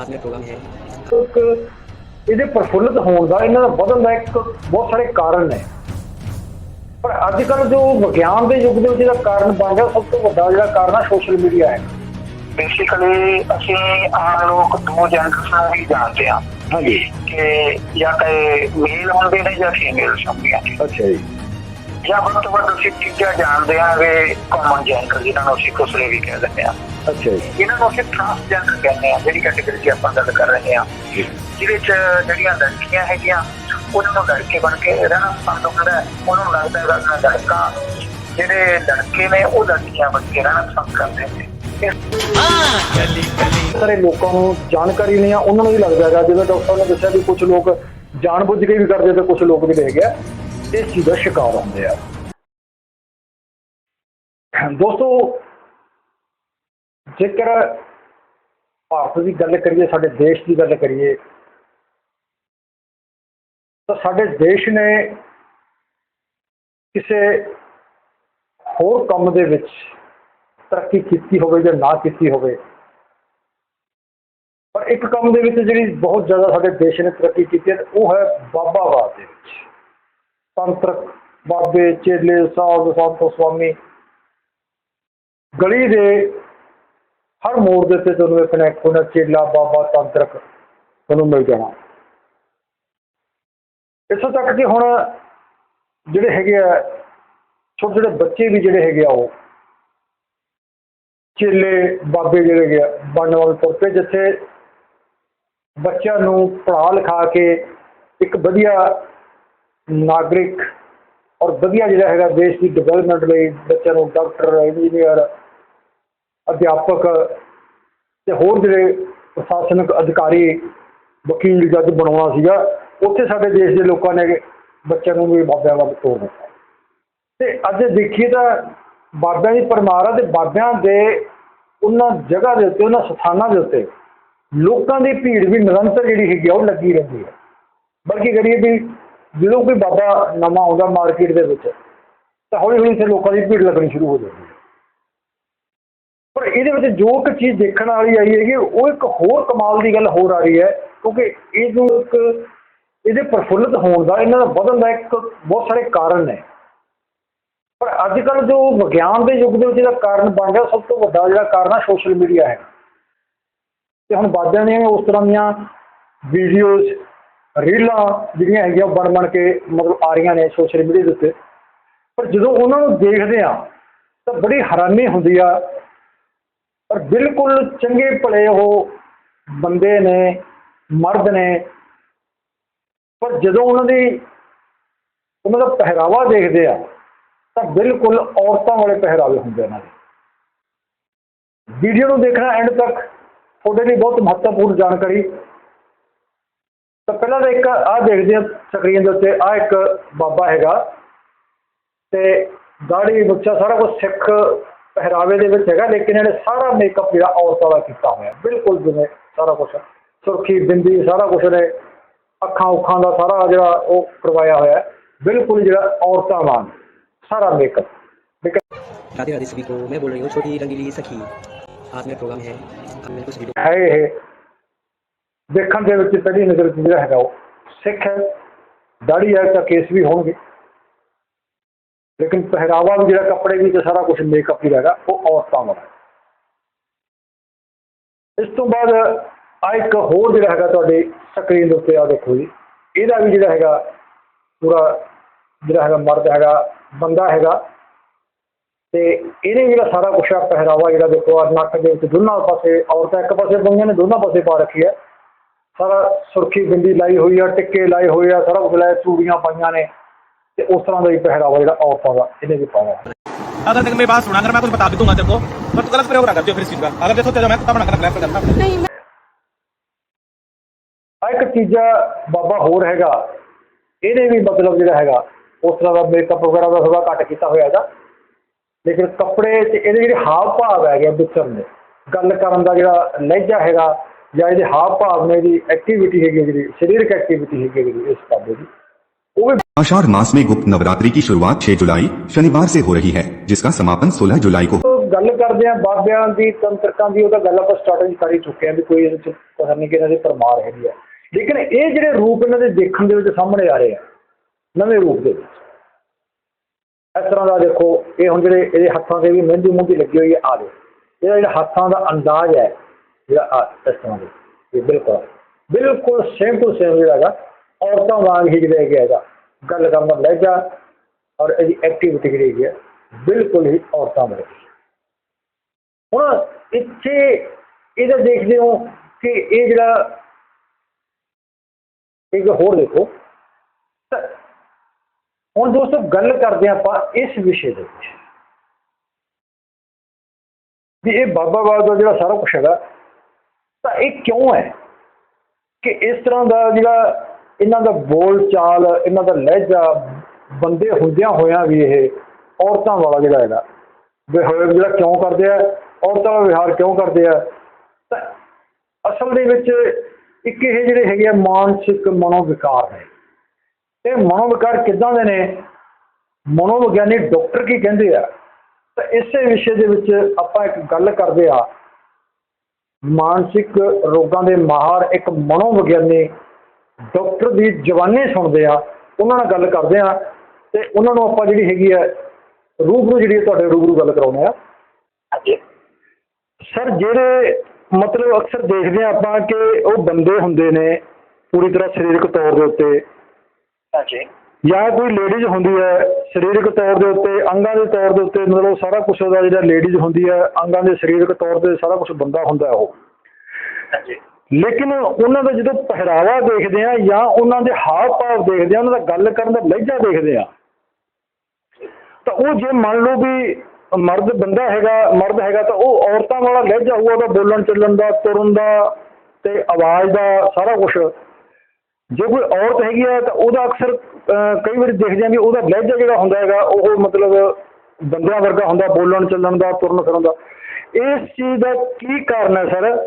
ਆਤਮਿਕ ਪ੍ਰੋਗਰਾਮ ਹੈ ਇਹਦੇ ਪ੍ਰਫੁੱਲਤ ਹੋਣ ਦਾ ਇਹਨਾਂ ਦਾ ਵਧਣ ਦਾ ਇੱਕ ਬਹੁਤ ਸਾਰੇ ਕਾਰਨ ਨੇ। ਪਰ ਅੱਜ ਕੱਲ ਜੋ ਵਿਗਿਆਨ ਦੇ ਯੁੱਗ ਦੇ ਵਿੱਚ ਜਿਹੜਾ ਕਾਰਨ ਬਣ ਰਿਹਾ ਸਭ ਤੋਂ ਵੱਡਾ ਜਿਹੜਾ ਕਾਰਨ ਆ ਸੋਸ਼ਲ ਮੀਡੀਆ ਹੈ। ਬੇਸਿਕਲੀ ਅਸੀਂ ਆਮ ਲੋਕ ਦੋ ਜਨਰੇਸ਼ਨ ਵੀ ਜਾਣਦੇ ਆ ਹਾਂਜੀ। ਕਿ ਜਾਂ ਤਾਂ ਮੇਲ ਹੁੰਦੇ ਨੇ ਜਾਂ ਫੀਮੇਲ ਹੁੰਦੀਆਂ ਅੱਛਾ ਜੀ। ਜਾਂ ਵੱਧ ਤੋਂ ਵੱਧ ਅਸੀਂ ਚੀਜ਼ਾਂ ਜਾਣਦੇ ਕਿ ਕਾਮਨ ਜੈਂਡਰ ਜਿਹਨਾਂ ਨੂੰ ਅਸੀਂ ਕੁਸਲੇ ਵੀ ਕਹਿ ਦਿੰਦੇ ਅੱਛਾ ਜੀ। ਇਹਨਾਂ ਨੂੰ ਅਸੀਂ ਟ੍ਰਾਂਸਜੈਂਡਰ ਕਹਿੰਦੇ ਹਾਂ ਜਿਹੜੀ ਕੈਟਾਗਰੀ ਦੀ ਆਪਾਂ ਗੱਲ ਕਰ ਰਹੇ ਹਾਂ। ਜਿਹਦੇ ਚ ਜਿਹੜੀਆਂ ਲੜਕੀਆਂ ਹੈਗੀਆਂ ਉਹਨਾਂ ਨੂੰ ਲੜਕੇ ਬਣ ਕੇ ਰਹਿਣਾ ਪਸੰਦ ਹੁੰਦਾ। ਉਹਨਾਂ ਨੂੰ ਲੱਗਦਾ ਹੈ ਕਿ ਲੜਕਾ ਜਿਹੜੇ ਲੜਕੇ ਨੇ ਉਹ ਲੜਕੀਆਂ ਬਣ ਕੇ ਰਹਿਣਾ ਪਸੰਦ ਕਰਦੇ ਨੇ। ਸਾਰੇ ਲੋਕਾਂ ਨੂੰ ਜਾਣਕਾਰੀ ਨਹੀਂ ਆ ਉਹਨਾਂ ਨੂੰ ਵੀ ਲੱਗਦਾ ਹੈਗਾ ਜਿਵੇਂ ਡਾਕਟਰ ਨੇ ਦੱਸਿਆ ਵੀ ਕੁਝ ਲੋਕ ਜਾਣਬੁੱਝ ਕੇ ਵੀ ਕਰਦੇ ਤੇ ਕੁਝ ਲੋਕ ਵੀ ਲੈ ਗਿਆ ਇਸ ਚੀਜ਼ ਦਾ ਸ਼ਿਕਾਰ ਹੁੰਦੇ ਆ। ਦੋਸਤੋ, ਜੇਕਰ ਭਾਰਤ ਦੀ ਗੱਲ ਕਰੀਏ, ਸਾਡੇ ਦੇਸ਼ ਦੀ ਗੱਲ ਕਰੀਏ, ਤਾਂ ਸਾਡੇ ਦੇਸ਼ ਨੇ ਕਿਸੇ ਹੋਰ ਕੰਮ ਦੇ ਵਿੱਚ ਤਰੱਕੀ ਕੀਤੀ ਹੋਵੇ ਜਾਂ ਨਾ ਕੀਤੀ ਹੋਵੇ। ਪਰ ਇੱਕ ਕੰਮ ਦੇ ਵਿੱਚ ਜਿਹੜੀ ਬਹੁਤ ਜ਼ਿਆਦਾ ਸਾਡੇ ਦੇਸ਼ ਨੇ ਤਰੱਕੀ ਕੀਤੀ ਹੈ, ਉਹ ਹੈ ਬਾਬਾਵਾਦ ਦੇ ਵਿੱਚ। ਤੰਤਰਕ ਬਾਬੇ ਚੇਲੇ ਸਾਧ ਸੰਤ ਸਵਾਮੀ ਗਲੀ ਦੇ ਹਰ ਮੋੜ ਦੇ ਉੱਤੇ ਤੁਹਾਨੂੰ ਇੱਕ ਨਾ ਇੱਕ ਨਾ ਚੇਲਾ, ਬਾਬਾ, ਤੰਤਰਕ, ਤੁਹਾਨੂੰ ਮਿਲ ਜਾਣਾ। ਇੱਥੋਂ ਤੱਕ ਕਿ ਹੁਣ ਜਿਹੜੇ ਹੈਗੇ ਆ, ਛੋਟੇ ਛੋਟੇ ਬੱਚੇ ਵੀ ਜਿਹੜੇ ਹੈਗੇ ਆ ਉਹ, ਚੇਲੇ, ਬਾਬੇ ਜਿਹੜੇ ਹੈਗੇ ਆ ਬਣਨ ਵਾਲੇ ਤੁਰ ਪਏ ਜਿੱਥੇ ਬੱਚਿਆਂ ਨੂੰ ਪੜ੍ਹਾ ਲਿਖਾ ਕੇ ਇੱਕ ਵਧੀਆ ਨਾਗਰਿਕ ਔਰ ਵਧੀਆ ਜਿਹੜਾ ਹੈਗਾ ਦੇਸ਼ ਦੀ ਡਿਵੈਲਪਮੈਂਟ ਲਈ ਬੱਚਿਆਂ ਨੂੰ ਡਾਕਟਰ ਇੰਜੀਨੀਅਰ ਅਧਿਆਪਕ ਤੇ ਹੋਰ ਜਿਹੜੇ ਪ੍ਰਸ਼ਾਸਨਿਕ ਅਧਿਕਾਰੀ, ਵਕੀਲ, ਜੱਜ ਬਣਾਉਣਾ ਸੀਗਾ, ਉੱਥੇ ਸਾਡੇ ਦੇਸ਼ ਦੇ ਲੋਕਾਂ ਨੇ ਬੱਚਿਆਂ ਨੂੰ ਵੀ ਬਾਬਿਆਂ ਵੱਲ ਤੋਰ ਦਿੱਤਾ। ਤੇ ਅੱਜ ਦੇਖੀਏ ਤਾਂ ਬਾਬਿਆਂ ਦੀ ਪਰਮਾਰ ਆ ਤੇ ਬਾਬਿਆਂ ਦੇ ਉਹਨਾਂ ਜਗ੍ਹਾ ਦੇ ਉੱਤੇ, ਉਹਨਾਂ ਸਥਾਨਾਂ ਦੇ ਉੱਤੇ ਲੋਕਾਂ ਦੀ ਭੀੜ ਵੀ ਨਿਰੰਤਰ ਜਿਹੜੀ ਹੈਗੀ ਆ, ਉਹ ਲੱਗੀ ਰਹਿੰਦੀ ਹੈ। ਬਲਕਿ ਕਰੀਏ ਵੀ ਜਦੋਂ ਕੋਈ ਬਾਬਾ ਨਵਾਂ ਆਉਂਦਾ ਮਾਰਕੀਟ ਦੇ ਵਿੱਚ, ਤਾਂ ਹੌਲੀ ਹੌਲੀ ਇੱਥੇ ਲੋਕਾਂ ਦੀ ਭੀੜ ਲੱਗਣੀ ਸ਼ੁਰੂ ਹੋ ਜਾਂਦੀ ਹੈ। ਪਰ ਇਹਦੇ ਵਿੱਚ ਜੋ ਇੱਕ ਚੀਜ਼ ਦੇਖਣ ਵਾਲੀ ਆਈ ਹੈਗੀ, ਉਹ ਇੱਕ ਹੋਰ ਕਮਾਲ ਦੀ ਗੱਲ ਹੋਰ ਆ ਰਹੀ ਹੈ, ਕਿਉਂਕਿ ਇਹ ਜੋ ਇੱਕ ਇਹਦੇ ਪ੍ਰਫੁੱਲਤ ਹੋਣ ਦਾ, ਇਹਨਾਂ ਦਾ ਵਧਣ ਦਾ ਇੱਕ ਬਹੁਤ ਸਾਰੇ ਕਾਰਨ ਨੇ। ਪਰ ਅੱਜ ਕੱਲ ਜੋ ਵਿਗਿਆਨ ਦੇ ਯੁੱਗ ਦੇ ਵਿੱਚ ਇਹਦਾ ਕਾਰਨ ਬਣ ਗਿਆ ਸਭ ਤੋਂ ਵੱਡਾ ਜਿਹੜਾ ਕਾਰਨ ਆ ਸੋਸ਼ਲ ਮੀਡੀਆ ਹੈ। ਤੇ ਹੁਣ ਬਾਦਿਆਂ ਨੇ ਉਸ ਤਰ੍ਹਾਂ ਦੀਆਂ ਵੀਡੀਓਜ਼ ਰੀਲਾਂ ਜਿਹੜੀਆਂ ਹੈਗੀਆਂ ਉਹ ਬਣ ਬਣ ਕੇ ਮਤਲਬ ਆ ਰਹੀਆਂ ਨੇ ਸੋਸ਼ਲ ਮੀਡੀਆ ਦੇ ਉੱਤੇ। ਪਰ ਜਦੋਂ ਉਹਨਾਂ ਨੂੰ ਦੇਖਦੇ ਆ ਤਾਂ ਬੜੀ ਹੈਰਾਨੀ ਹੁੰਦੀ ਆ। ਪਰ ਬਿਲਕੁਲ ਚੰਗੇ ਭਲੇ ਉਹ ਬੰਦੇ ਨੇ, ਮਰਦ ਨੇ। ਪਰ ਜਦੋਂ ਉਹਨਾਂ ਦੀ ਉਹਨਾਂ ਦਾ ਪਹਿਰਾਵਾ ਦੇਖਦੇ ਆ, ਤਾਂ ਬਿਲਕੁਲ ਔਰਤਾਂ ਵਾਲੇ ਪਹਿਰਾਵੇ ਹੁੰਦੇ ਇਹਨਾਂ ਦੇ। ਵੀਡੀਓ ਨੂੰ ਦੇਖਣਾ ਐਂਡ ਤੱਕ, ਤੁਹਾਡੇ ਲਈ ਬਹੁਤ ਮਹੱਤਵਪੂਰਨ ਜਾਣਕਾਰੀ। ਤਾਂ ਪਹਿਲਾਂ ਤਾਂ ਇੱਕ ਆਹ ਦੇਖਦੇ ਆ ਸਕਰੀਨ ਦੇ ਉੱਤੇ ਆਹ ਇੱਕ ਬਾਬਾ ਹੈਗਾ ਤੇ ਦਾੜੀ ਮੁੱਛਾਂ ਸਾਰਾ ਕੁਝ ਸਿੱਖ ਪਹਿਰਾਵੇ ਦੇ ਵਿੱਚ ਹੈਗਾ ਲੇਕਿਨ ਇਹਨੇ ਸਾਰਾ ਮੇਕਅਪ ਜਿਹੜਾ ਔਰਤਾਂ ਦਾ ਕੀਤਾ ਹੋਇਆ ਬਿਲਕੁਲ ਜਿਵੇਂ ਸਾਰਾ ਕੁਝ ਸੁਰਖੀ ਬਿੰਦੀ ਸਾਰਾ ਕੁਝ ਨੇ ਅੱਖਾਂ ਉੱਖਾਂ ਦਾ ਸਾਰਾ ਜਿਹੜਾ ਉਹ ਕਰਵਾਇਆ ਹੋਇਆ ਹੈ। ਬਿਲਕੁਲ ਜਿਹੜਾ ਔਰਤਾਂ ਵਾਂਗ ਸਾਰਾ ਮੇਕਅਪ ਠੀਕ ਹੈ राधे राधे सभी को मैं बोल रही हूँ छोटी रंगीली सखी आज में प्रोग्राम है अब ਦੇਖਣ ਦੇ ਵਿੱਚ ਪਹਿਲੀ ਨਜ਼ਰ 'ਚ ਜਿਹੜਾ ਹੈਗਾ ਉਹ ਸਿੱਖ ਹੈ, ਦਾੜੀ ਹੈ, ਤਾਂ ਕੇਸ ਵੀ ਹੋਣਗੇ। ਲੇਕਿਨ ਪਹਿਰਾਵਾ ਵੀ ਜਿਹੜਾ ਕੱਪੜੇ ਵੀ ਤੇ ਸਾਰਾ ਕੁਝ ਮੇਕਅਪ ਹੀ ਹੈਗਾ, ਉਹ ਔਰਤਾਂ ਵਾਲਾ ਇਸ ਤੋਂ ਬਾਅਦ ਆ ਇੱਕ ਹੋਰ ਜਿਹੜਾ ਹੈਗਾ ਤੁਹਾਡੇ ਸਕਰੀਨ ਦੇ ਉੱਤੇ ਆ ਦੇਖੋ ਜੀ। ਇਹਦਾ ਵੀ ਜਿਹੜਾ ਹੈਗਾ ਪੂਰਾ ਜਿਹੜਾ ਹੈਗਾ ਮਰਦ ਹੈਗਾ, ਬੰਦਾ ਹੈਗਾ। ਤੇ ਇਹਨੇ ਜਿਹੜਾ ਸਾਰਾ ਕੁਛ ਆ, ਪਹਿਰਾਵਾ ਜਿਹੜਾ ਦੇਖੋ ਆ ਨੱਕ ਦੇ ਵਿੱਚ ਦੋਨਾਂ ਪਾਸੇ ਔਰਤਾਂ ਇੱਕ ਪਾਸੇ ਪਾਈਆਂ ਨੇ, ਦੋਨਾਂ ਪਾਸੇ ਪਾ ਰੱਖੀ ਹੈ। ਸਾਰਾ ਸੁਰਖੀ ਬਿੰਦੀ ਲਾਈ ਹੋਈ ਆ ਟਿੱਕੇ ਲਾਏ ਹੋਏ ਆ ਸਾਰਾ ਕੁਝ ਲਾਇਆ ਚੂੜੀਆਂ ਪਾਈਆਂ ਨੇ ਤੇ ਉਸ ਤਰ੍ਹਾਂ ਦਾ ਹੀ ਪਹਿਰਾਵਾ ਜਿਹੜਾ ਔਰਤਾਂ ਦਾ ਇਹਨੇ ਵੀ ਪਾਇਆ ਹੈ। अगर तेरे मेरी बात सुना अगर मैं कुछ बता भी दूंगा तेरे को पर तू गलत प्रयोग ना करते हो फिर इस चीज का अगर देखो तेरा मैं तब ना करना करना ਨਹੀਂ ਮੈਂ ਆ ਇੱਕ ਤੀਜਾ ਬਾਬਾ ਹੋਰ ਹੈਗਾ ਇਹਨੇ ਵੀ ਮਤਲਬ ਜਿਹੜਾ ਹੈਗਾ ਉਸ ਤਰ੍ਹਾਂ ਦਾ ਮੇਕਅਪ ਵਗੈਰਾ ਦਾ ਥੋੜਾ ਘੱਟ ਕੀਤਾ ਹੋਇਆ ਹੈਗਾ ਲੇਕਿਨ ਕੱਪੜੇ ਤੇ ਇਹਦੇ ਜਿਹੜੇ ਹਾਵ ਭਾਵ ਹੈਗੇ ਵਿਚਰਨ ਦੇ ਗੱਲ ਕਰਨ ਦਾ ਜਿਹੜਾ ਲਹਿਜਾ ਹੈਗਾ ਜਾਂ ਇਹਦੇ ਹਾਵ ਭਾਵ ਨੇ ਦੀ ਐਕਟੀਵਿਟੀ ਹੈਗੀ ਹੈ ਜਿਹੜੀ ਸਰੀਰਕ ਐਕਟੀਵਿਟੀ ਹੈਗੀ ਹੈ ਜਿਹੜੀ ਇਸ ਬਾਬੇ ਦੀ ਉਹ ਵੀ आषाढ़ मास में गुप्त नवरात्रि की शुरुआत 6 जुलाई शनिवार से हो रही है जिसका समापन 16 जुलाई को ਗੱਲ ਕਰਦੇ ਆ ਬਾਬਿਆਂ ਦੀ ਤੰਤਰਕਾਂ ਦੀ ਉਹਦਾ ਗੱਲ ਆਪਾਂ ਸਟਾਰਟਿੰਗ ਕਰ ਹੀ ਚੁੱਕੇ ਆ ਵੀ ਕੋਈ ਇਹਦੇ ਚ ਪਤਾ ਨਹੀਂ ਕਿ ਇਹਨਾਂ ਦੀ ਪਰਮਾਰ ਹੈਗੀ ਆ ਲੇਕਿਨ ਇਹ ਜਿਹੜੇ ਰੂਪ ਇਹਨਾਂ ਦੇ ਦੇਖਣ ਦੇ ਵਿੱਚ ਸਾਹਮਣੇ ਆ ਰਹੇ ਆ ਨਵੇਂ ਰੂਪ ਦੇ ਵਿੱਚ ਇਸ ਤਰ੍ਹਾਂ ਦਾ ਦੇਖੋ ਇਹ ਹੁਣ ਜਿਹੜੇ ਇਹਦੇ ਹੱਥਾਂ ਤੇ ਵੀ ਮਹਿੰਦੀ ਮੁੰਦੀ ਲੱਗੀ ਹੋਈ ਹੈ ਆ ਦੇ ਇਹਦਾ ਜਿਹੜਾ ਹੱਥਾਂ ਦਾ ਅੰਦਾਜ਼ ਹੈ ਜਿਹੜਾ ਆ ਇਸ ਤਰ੍ਹਾਂ ਦੇ ਇਹ ਬਿਲਕੁਲ ਬਿਲਕੁਲ ਸੇਮ ਟੂ ਸੇਮ ਜਿਹੜਾ ਹੈਗਾ, ਔਰਤਾਂ ਵਾਂਗ ਹੀ ਜਿਹੜਾ ਹੈਗਾ ਹੈਗਾ ਗੱਲ ਕਰਨ ਦਾ ਲਹਿਜਾ ਔਰ ਇਹਦੀ ਐਕਟੀਵਿਟੀ ਜਿਹੜੀ ਹੈਗੀ ਹੈ, ਬਿਲਕੁਲ ਹੀ ਔਰਤਾਂ ਵਾਂਗ ਹੁਣ ਇੱਥੇ ਇਹਦਾ ਦੇਖਦੇ ਹੋ ਕਿ ਇਹ ਜਿਹੜਾ ਇੱਕ ਹੋਰ ਦੇਖੋ ਹੁਣ ਦੋਸਤੋ ਗੱਲ ਕਰਦੇ ਹਾਂ ਆਪਾਂ ਇਸ ਵਿਸ਼ੇ ਦੇ ਵਿੱਚ। ਵੀ ਇਹ ਬਾਬਾ ਬਾਦ ਦਾ ਜਿਹੜਾ ਸਾਰਾ ਕੁਝ ਹੈਗਾ ਤਾਂ ਇਹ ਕਿਉਂ ਹੈ ਕਿ ਇਸ ਤਰ੍ਹਾਂ ਦਾ ਜਿਹੜਾ ਇਹਨਾਂ ਦਾ ਬੋਲ ਚਾਲ, ਇਹਨਾਂ ਦਾ ਲਹਿਜਾ, ਬੰਦੇ ਹੁੰਦਿਆਂ ਹੋਇਆਂ ਵੀ ਇਹ ਔਰਤਾਂ ਵਾਲਾ ਜਿਹੜਾ ਹੈਗਾ, ਵਿਹਾਰ ਜਿਹੜਾ ਕਿਉਂ ਕਰਦੇ ਆ, ਔਰਤਾਂ ਦਾ ਵਿਹਾਰ ਕਿਉਂ ਕਰਦੇ ਆ, ਤਾਂ ਅਸਲ ਦੇ ਵਿੱਚ ਇੱਕ ਇਹ ਜਿਹੜੇ ਹੈਗੇ ਆ ਮਾਨਸਿਕ ਮਨੋਵਿਕਾਰ ਨੇ। ਇਹ ਮਨੋਵਿਕਾਰ ਕਿੱਦਾਂ ਦੇ ਨੇ? ਮਨੋਵਿਗਿਆਨੀ ਡਾਕਟਰ ਕੀ ਕਹਿੰਦੇ ਆ? ਤਾਂ ਇਸੇ ਵਿਸ਼ੇ ਦੇ ਵਿੱਚ ਆਪਾਂ ਇੱਕ ਗੱਲ ਕਰਦੇ ਆ ਮਾਨਸਿਕ ਰੋਗਾਂ ਦੇ ਮਾਹਰ ਇੱਕ ਮਨੋਵਿਗਿਆਨੀ ਡਾਕਟਰ ਦੀ ਜਵਾਨੀ ਸੁਣਦੇ ਆ, ਉਹਨਾਂ ਨਾਲ ਗੱਲ ਕਰਦੇ ਆ ਤੇ ਉਹਨਾਂ ਨੂੰ ਆਪਾਂ ਜਿਹੜੀ ਹੈਗੀ ਆ, ਰੂਬਰੂ ਜਿਹੜੀ ਹੈ ਤੁਹਾਡੇ ਰੂਬਰੂ ਗੱਲ ਕਰਾਉਂਦੇ ਆ। ਹਾਂਜੀ ਸਰ, ਜਿਹੜੇ ਮਤਲਬ ਅਕਸਰ ਦੇਖਦੇ ਆ ਆਪਾਂ ਕਿ ਉਹ ਬੰਦੇ ਹੁੰਦੇ ਨੇ ਪੂਰੀ ਤਰ੍ਹਾਂ ਸਰੀਰਕ ਤੌਰ ਦੇ ਉੱਤੇ। ਹਾਂਜੀ। ਜਾਂ ਕੋਈ ਲੇਡੀਜ਼ ਹੁੰਦੀ ਹੈ ਸਰੀਰਕ ਤੌਰ ਦੇ ਉੱਤੇ ਅੰਗਾਂ ਦੇ ਤੌਰ ਦੇ ਉੱਤੇ ਮਤਲਬ ਸਾਰਾ ਕੁਝ ਉਹਦਾ ਜਿਹੜਾ ਲੇਡੀਜ਼ ਹੁੰਦੀ ਹੈ ਅੰਗਾਂ ਦੇ ਸਰੀਰਕ ਤੌਰ ਤੇ ਸਾਰਾ ਕੁਝ ਬੰਦਾ ਹੁੰਦਾ ਉਹ। ਹਾਂਜੀ। ਲੇਕਿਨ ਉਹਨਾਂ ਦਾ ਜਦੋਂ ਪਹਿਰਾਵਾ ਦੇਖਦੇ ਆ ਜਾਂ ਉਹਨਾਂ ਦੇ ਹਾਵ ਭਾਵ ਦੇਖਦੇ ਆ ਉਹਨਾਂ ਦਾ ਗੱਲ ਕਰਨ ਦਾ ਲਹਿਜਾ ਦੇਖਦੇ ਆ ਤਾਂ ਉਹ ਜੇ ਮੰਨ ਲਓ ਵੀ ਮਰਦ ਬੰਦਾ ਹੈਗਾ ਮਰਦ ਹੈਗਾ ਤਾਂ ਉਹ ਔਰਤਾਂ ਵਾਲਾ ਲਹਿਜਾ ਹੋਊਗਾ ਉਹਦਾ ਬੋਲਣ ਚੱਲਣ ਦਾ ਤੁਰਨ ਦਾ ਤੇ ਆਵਾਜ਼ ਦਾ ਸਾਰਾ ਕੁਝ ਜੇ ਕੋਈ ਔਰਤ ਹੈਗੀ ਆ ਤਾਂ ਉਹਦਾ ਅਕਸਰ ਕਈ ਵਾਰੀ ਦੇਖਦੇ ਹਾਂ ਵੀ ਉਹਦਾ ਲਹਿਜਾ ਜਿਹੜਾ ਹੁੰਦਾ ਹੈਗਾ, ਉਹ ਮਤਲਬ ਬੰਦਿਆਂ ਵਰਗਾ ਹੁੰਦਾ, ਬੋਲਣ, ਚੱਲਣ ਦਾ, ਤੁਰਨ ਫਿਰਨ ਦਾ। ਇਸ ਚੀਜ਼ ਦਾ ਕੀ ਕਾਰਨ ਹੈ ਸਰ?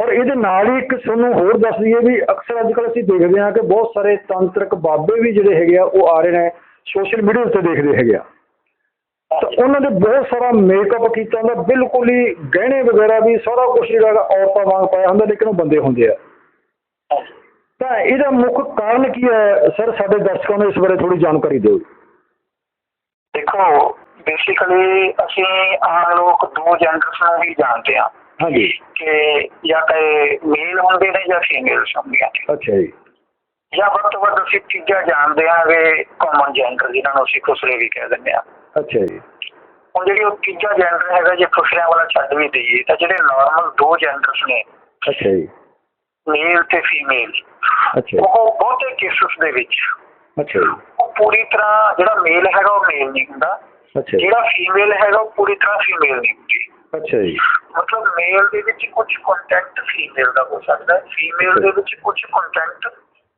ਔਰ ਇਹਦੇ ਨਾਲ ਹੀ ਇੱਕ ਤੁਹਾਨੂੰ ਹੋਰ ਦੱਸ ਦਈਏ ਵੀ ਅਕਸਰ ਅੱਜ ਕੱਲ੍ਹ ਅਸੀਂ ਦੇਖਦੇ ਹਾਂ ਕਿ ਬਹੁਤ ਸਾਰੇ ਤਾਂਤਰਿਕ ਬਾਬੇ ਵੀ ਜਿਹੜੇ ਹੈਗੇ ਆ, ਉਹ ਆ ਰਹੇ ਨੇ, ਸੋਸ਼ਲ ਮੀਡੀਆ ਉੱਤੇ ਦੇਖਦੇ ਹੈਗੇ ਆ। ਤਾਂ ਉਹਨਾਂ ਦੇ ਬਹੁਤ ਸਾਰਾ ਮੇਕਅਪ ਕੀਤਾ ਹੁੰਦਾ, ਬਿਲਕੁਲ ਹੀ ਗਹਿਣੇ ਵਗੈਰਾ ਵੀ ਸਾਰਾ ਕੁਝ ਜਿਹੜਾ ਹੈਗਾ, ਔਰਤਾਂ ਵਾਂਗ ਪਾਇਆ ਹੁੰਦਾ, ਲੇਕਿਨ ਉਹ ਬੰਦੇ ਹੁੰਦੇ ਆ। ਤਾਂ ਇਹਦਾ ਮੁੱਖ ਕਾਰਨ ਕੀ ਹੈ? ਸਰ ਸਾਡੇ ਦਰਸ਼ਕਾਂ ਨੂੰ ਇਸ ਬਾਰੇ ਥੋੜੀ ਜਾਣਕਾਰੀ ਦਿਓ। ਦੇਖੋ ਬੇਸਿਕਲੀ ਅਸੀਂ ਆਮ ਲੋਕ ਦੋ ਜੈਂਡਰਸ ਨੂੰ ਹੀ ਜਾਣਦੇ ਹਾਂ। ਹਾਂਜੀ। ਕਿ ਜਾਂ ਕਹੇ ਮੇਲ ਹੁੰਦੇ ਨੇ ਜਾਂ ਫੀਮੇਲਸ ਹੁੰਦੀਆਂ ਨੇ ਅੱਛਾ ਜੀ। ਜਾਂ ਵੱਧ ਤੋਂ ਵੱਧ ਅਸੀਂ ਤੀਜਾ ਜਾਣਦੇ ਹਾਂ ਵੀ ਕਾਮਨ ਜੈਂਡਰ ਜਿਹਨਾਂ ਨੂੰ ਅਸੀਂ ਖੁਸਰੇ ਵੀ ਕਹਿ ਦਿੰਦੇ ਹਾਂ। ਅੱਛਾ ਜੀ। ਹੁਣ ਜਿਹੜੀ ਉਹ ਤੀਜਾ ਜੈਂਡਰ ਹੈਗਾ ਜੇ ਖੁਸਰਿਆਂ ਵਾਲਾ ਛੱਡ ਵੀ ਦਈਏ ਤਾਂ ਜਿਹੜੇ ਨਾਰਮਲ ਦੋ ਜੈਂਡਰਸ ਨੇ ਅੱਛਾ ਜੀ। ਮੇਲ ਤੇ ਫੀਮੇਲ ਅੱਛਾ ਉਹ ਬਹੁਤੇ ਕੇਸਸ ਦੇ ਵਿੱਚ। ਅੱਛਾ ਉਹ ਪੂਰੀ ਤਰ੍ਹਾਂ ਜਿਹੜਾ ਮੇਲ ਹੈਗਾ ਉਹ ਮੇਲ ਨਹੀਂ ਹੁੰਦਾ। ਅੱਛਾ ਜਿਹੜਾ ਫੀਮੇਲ ਹੈਗਾ ਉਹ ਪੂਰੀ ਤਰ੍ਹਾਂ ਫੀਮੇਲ ਨਹੀਂ ਹੁੰਦੀ। ਅੱਛਾ ਜੀ। ਮਤਲਬ ਮੇਲ ਦੇ ਵਿੱਚ ਕੁਝ ਕੰਟੈਕਟ ਫੀਮੇਲ ਦਾ ਹੋ ਸਕਦਾ ਹੈ। ਫੀਮੇਲ ਦੇ ਵਿੱਚ ਕੁਝ ਕੰਟੈਕਟ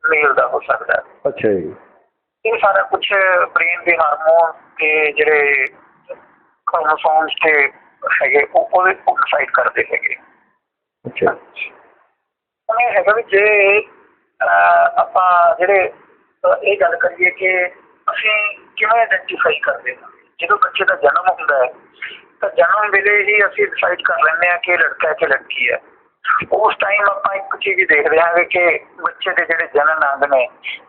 ਮੇਲ ਦਾ ਹੋ ਸਕਦਾ ਹੈ। ਅੱਛਾ ਜੀ। ਇਹ ਸਾਰਾ ਕੁਝ ਬ੍ਰੇਨ ਦੇ ਹਾਰਮੋਨ ਤੇ ਜਿਹੜੇ ਕ੍ਰੋਮੋਸੋਮਸ ਤੇ ਹੈਗੇ ਉਹ ਉਹਦੇ ਉਹ ਡਿਸਾਈਡ ਕਰਦੇ ਹੈਗੇ। ਅੱਛਾ ਇਹ ਹੈਗਾ ਵੀ ਜੇ ਆਪਾਂ ਜਿਹੜੇ ਇਹ ਗੱਲ ਕਰੀਏ ਕਿ ਅਸੀਂ ਕਿਵੇਂ ਆਇਡੈਂਟੀਫਾਈ ਕਰਦੇ ਹਾਂ? ਜਦੋਂ ਬੱਚੇ ਦਾ ਜਨਮ ਹੁੰਦਾ ਹੈ, ਤਾਂ ਜਨਮ ਵੇਲੇ ਹੀ ਅਸੀਂ ਡਿਸਾਈਡ ਕਰ ਲੈਂਦੇ ਹਾਂ ਕਿ ਲੜਕਾ ਹੈ ਕਿ ਲੜਕੀ ਹੈ। ਉਸ ਟਾਈਮ ਆਪਾਂ ਇੱਕ ਚੀਜ਼ ਦੇਖਦੇ ਹਾਂ ਕਿ ਬੱਚੇ ਦੇ ਜਿਹੜੇ ਜਨਨ ਅੰਗ ਨੇ,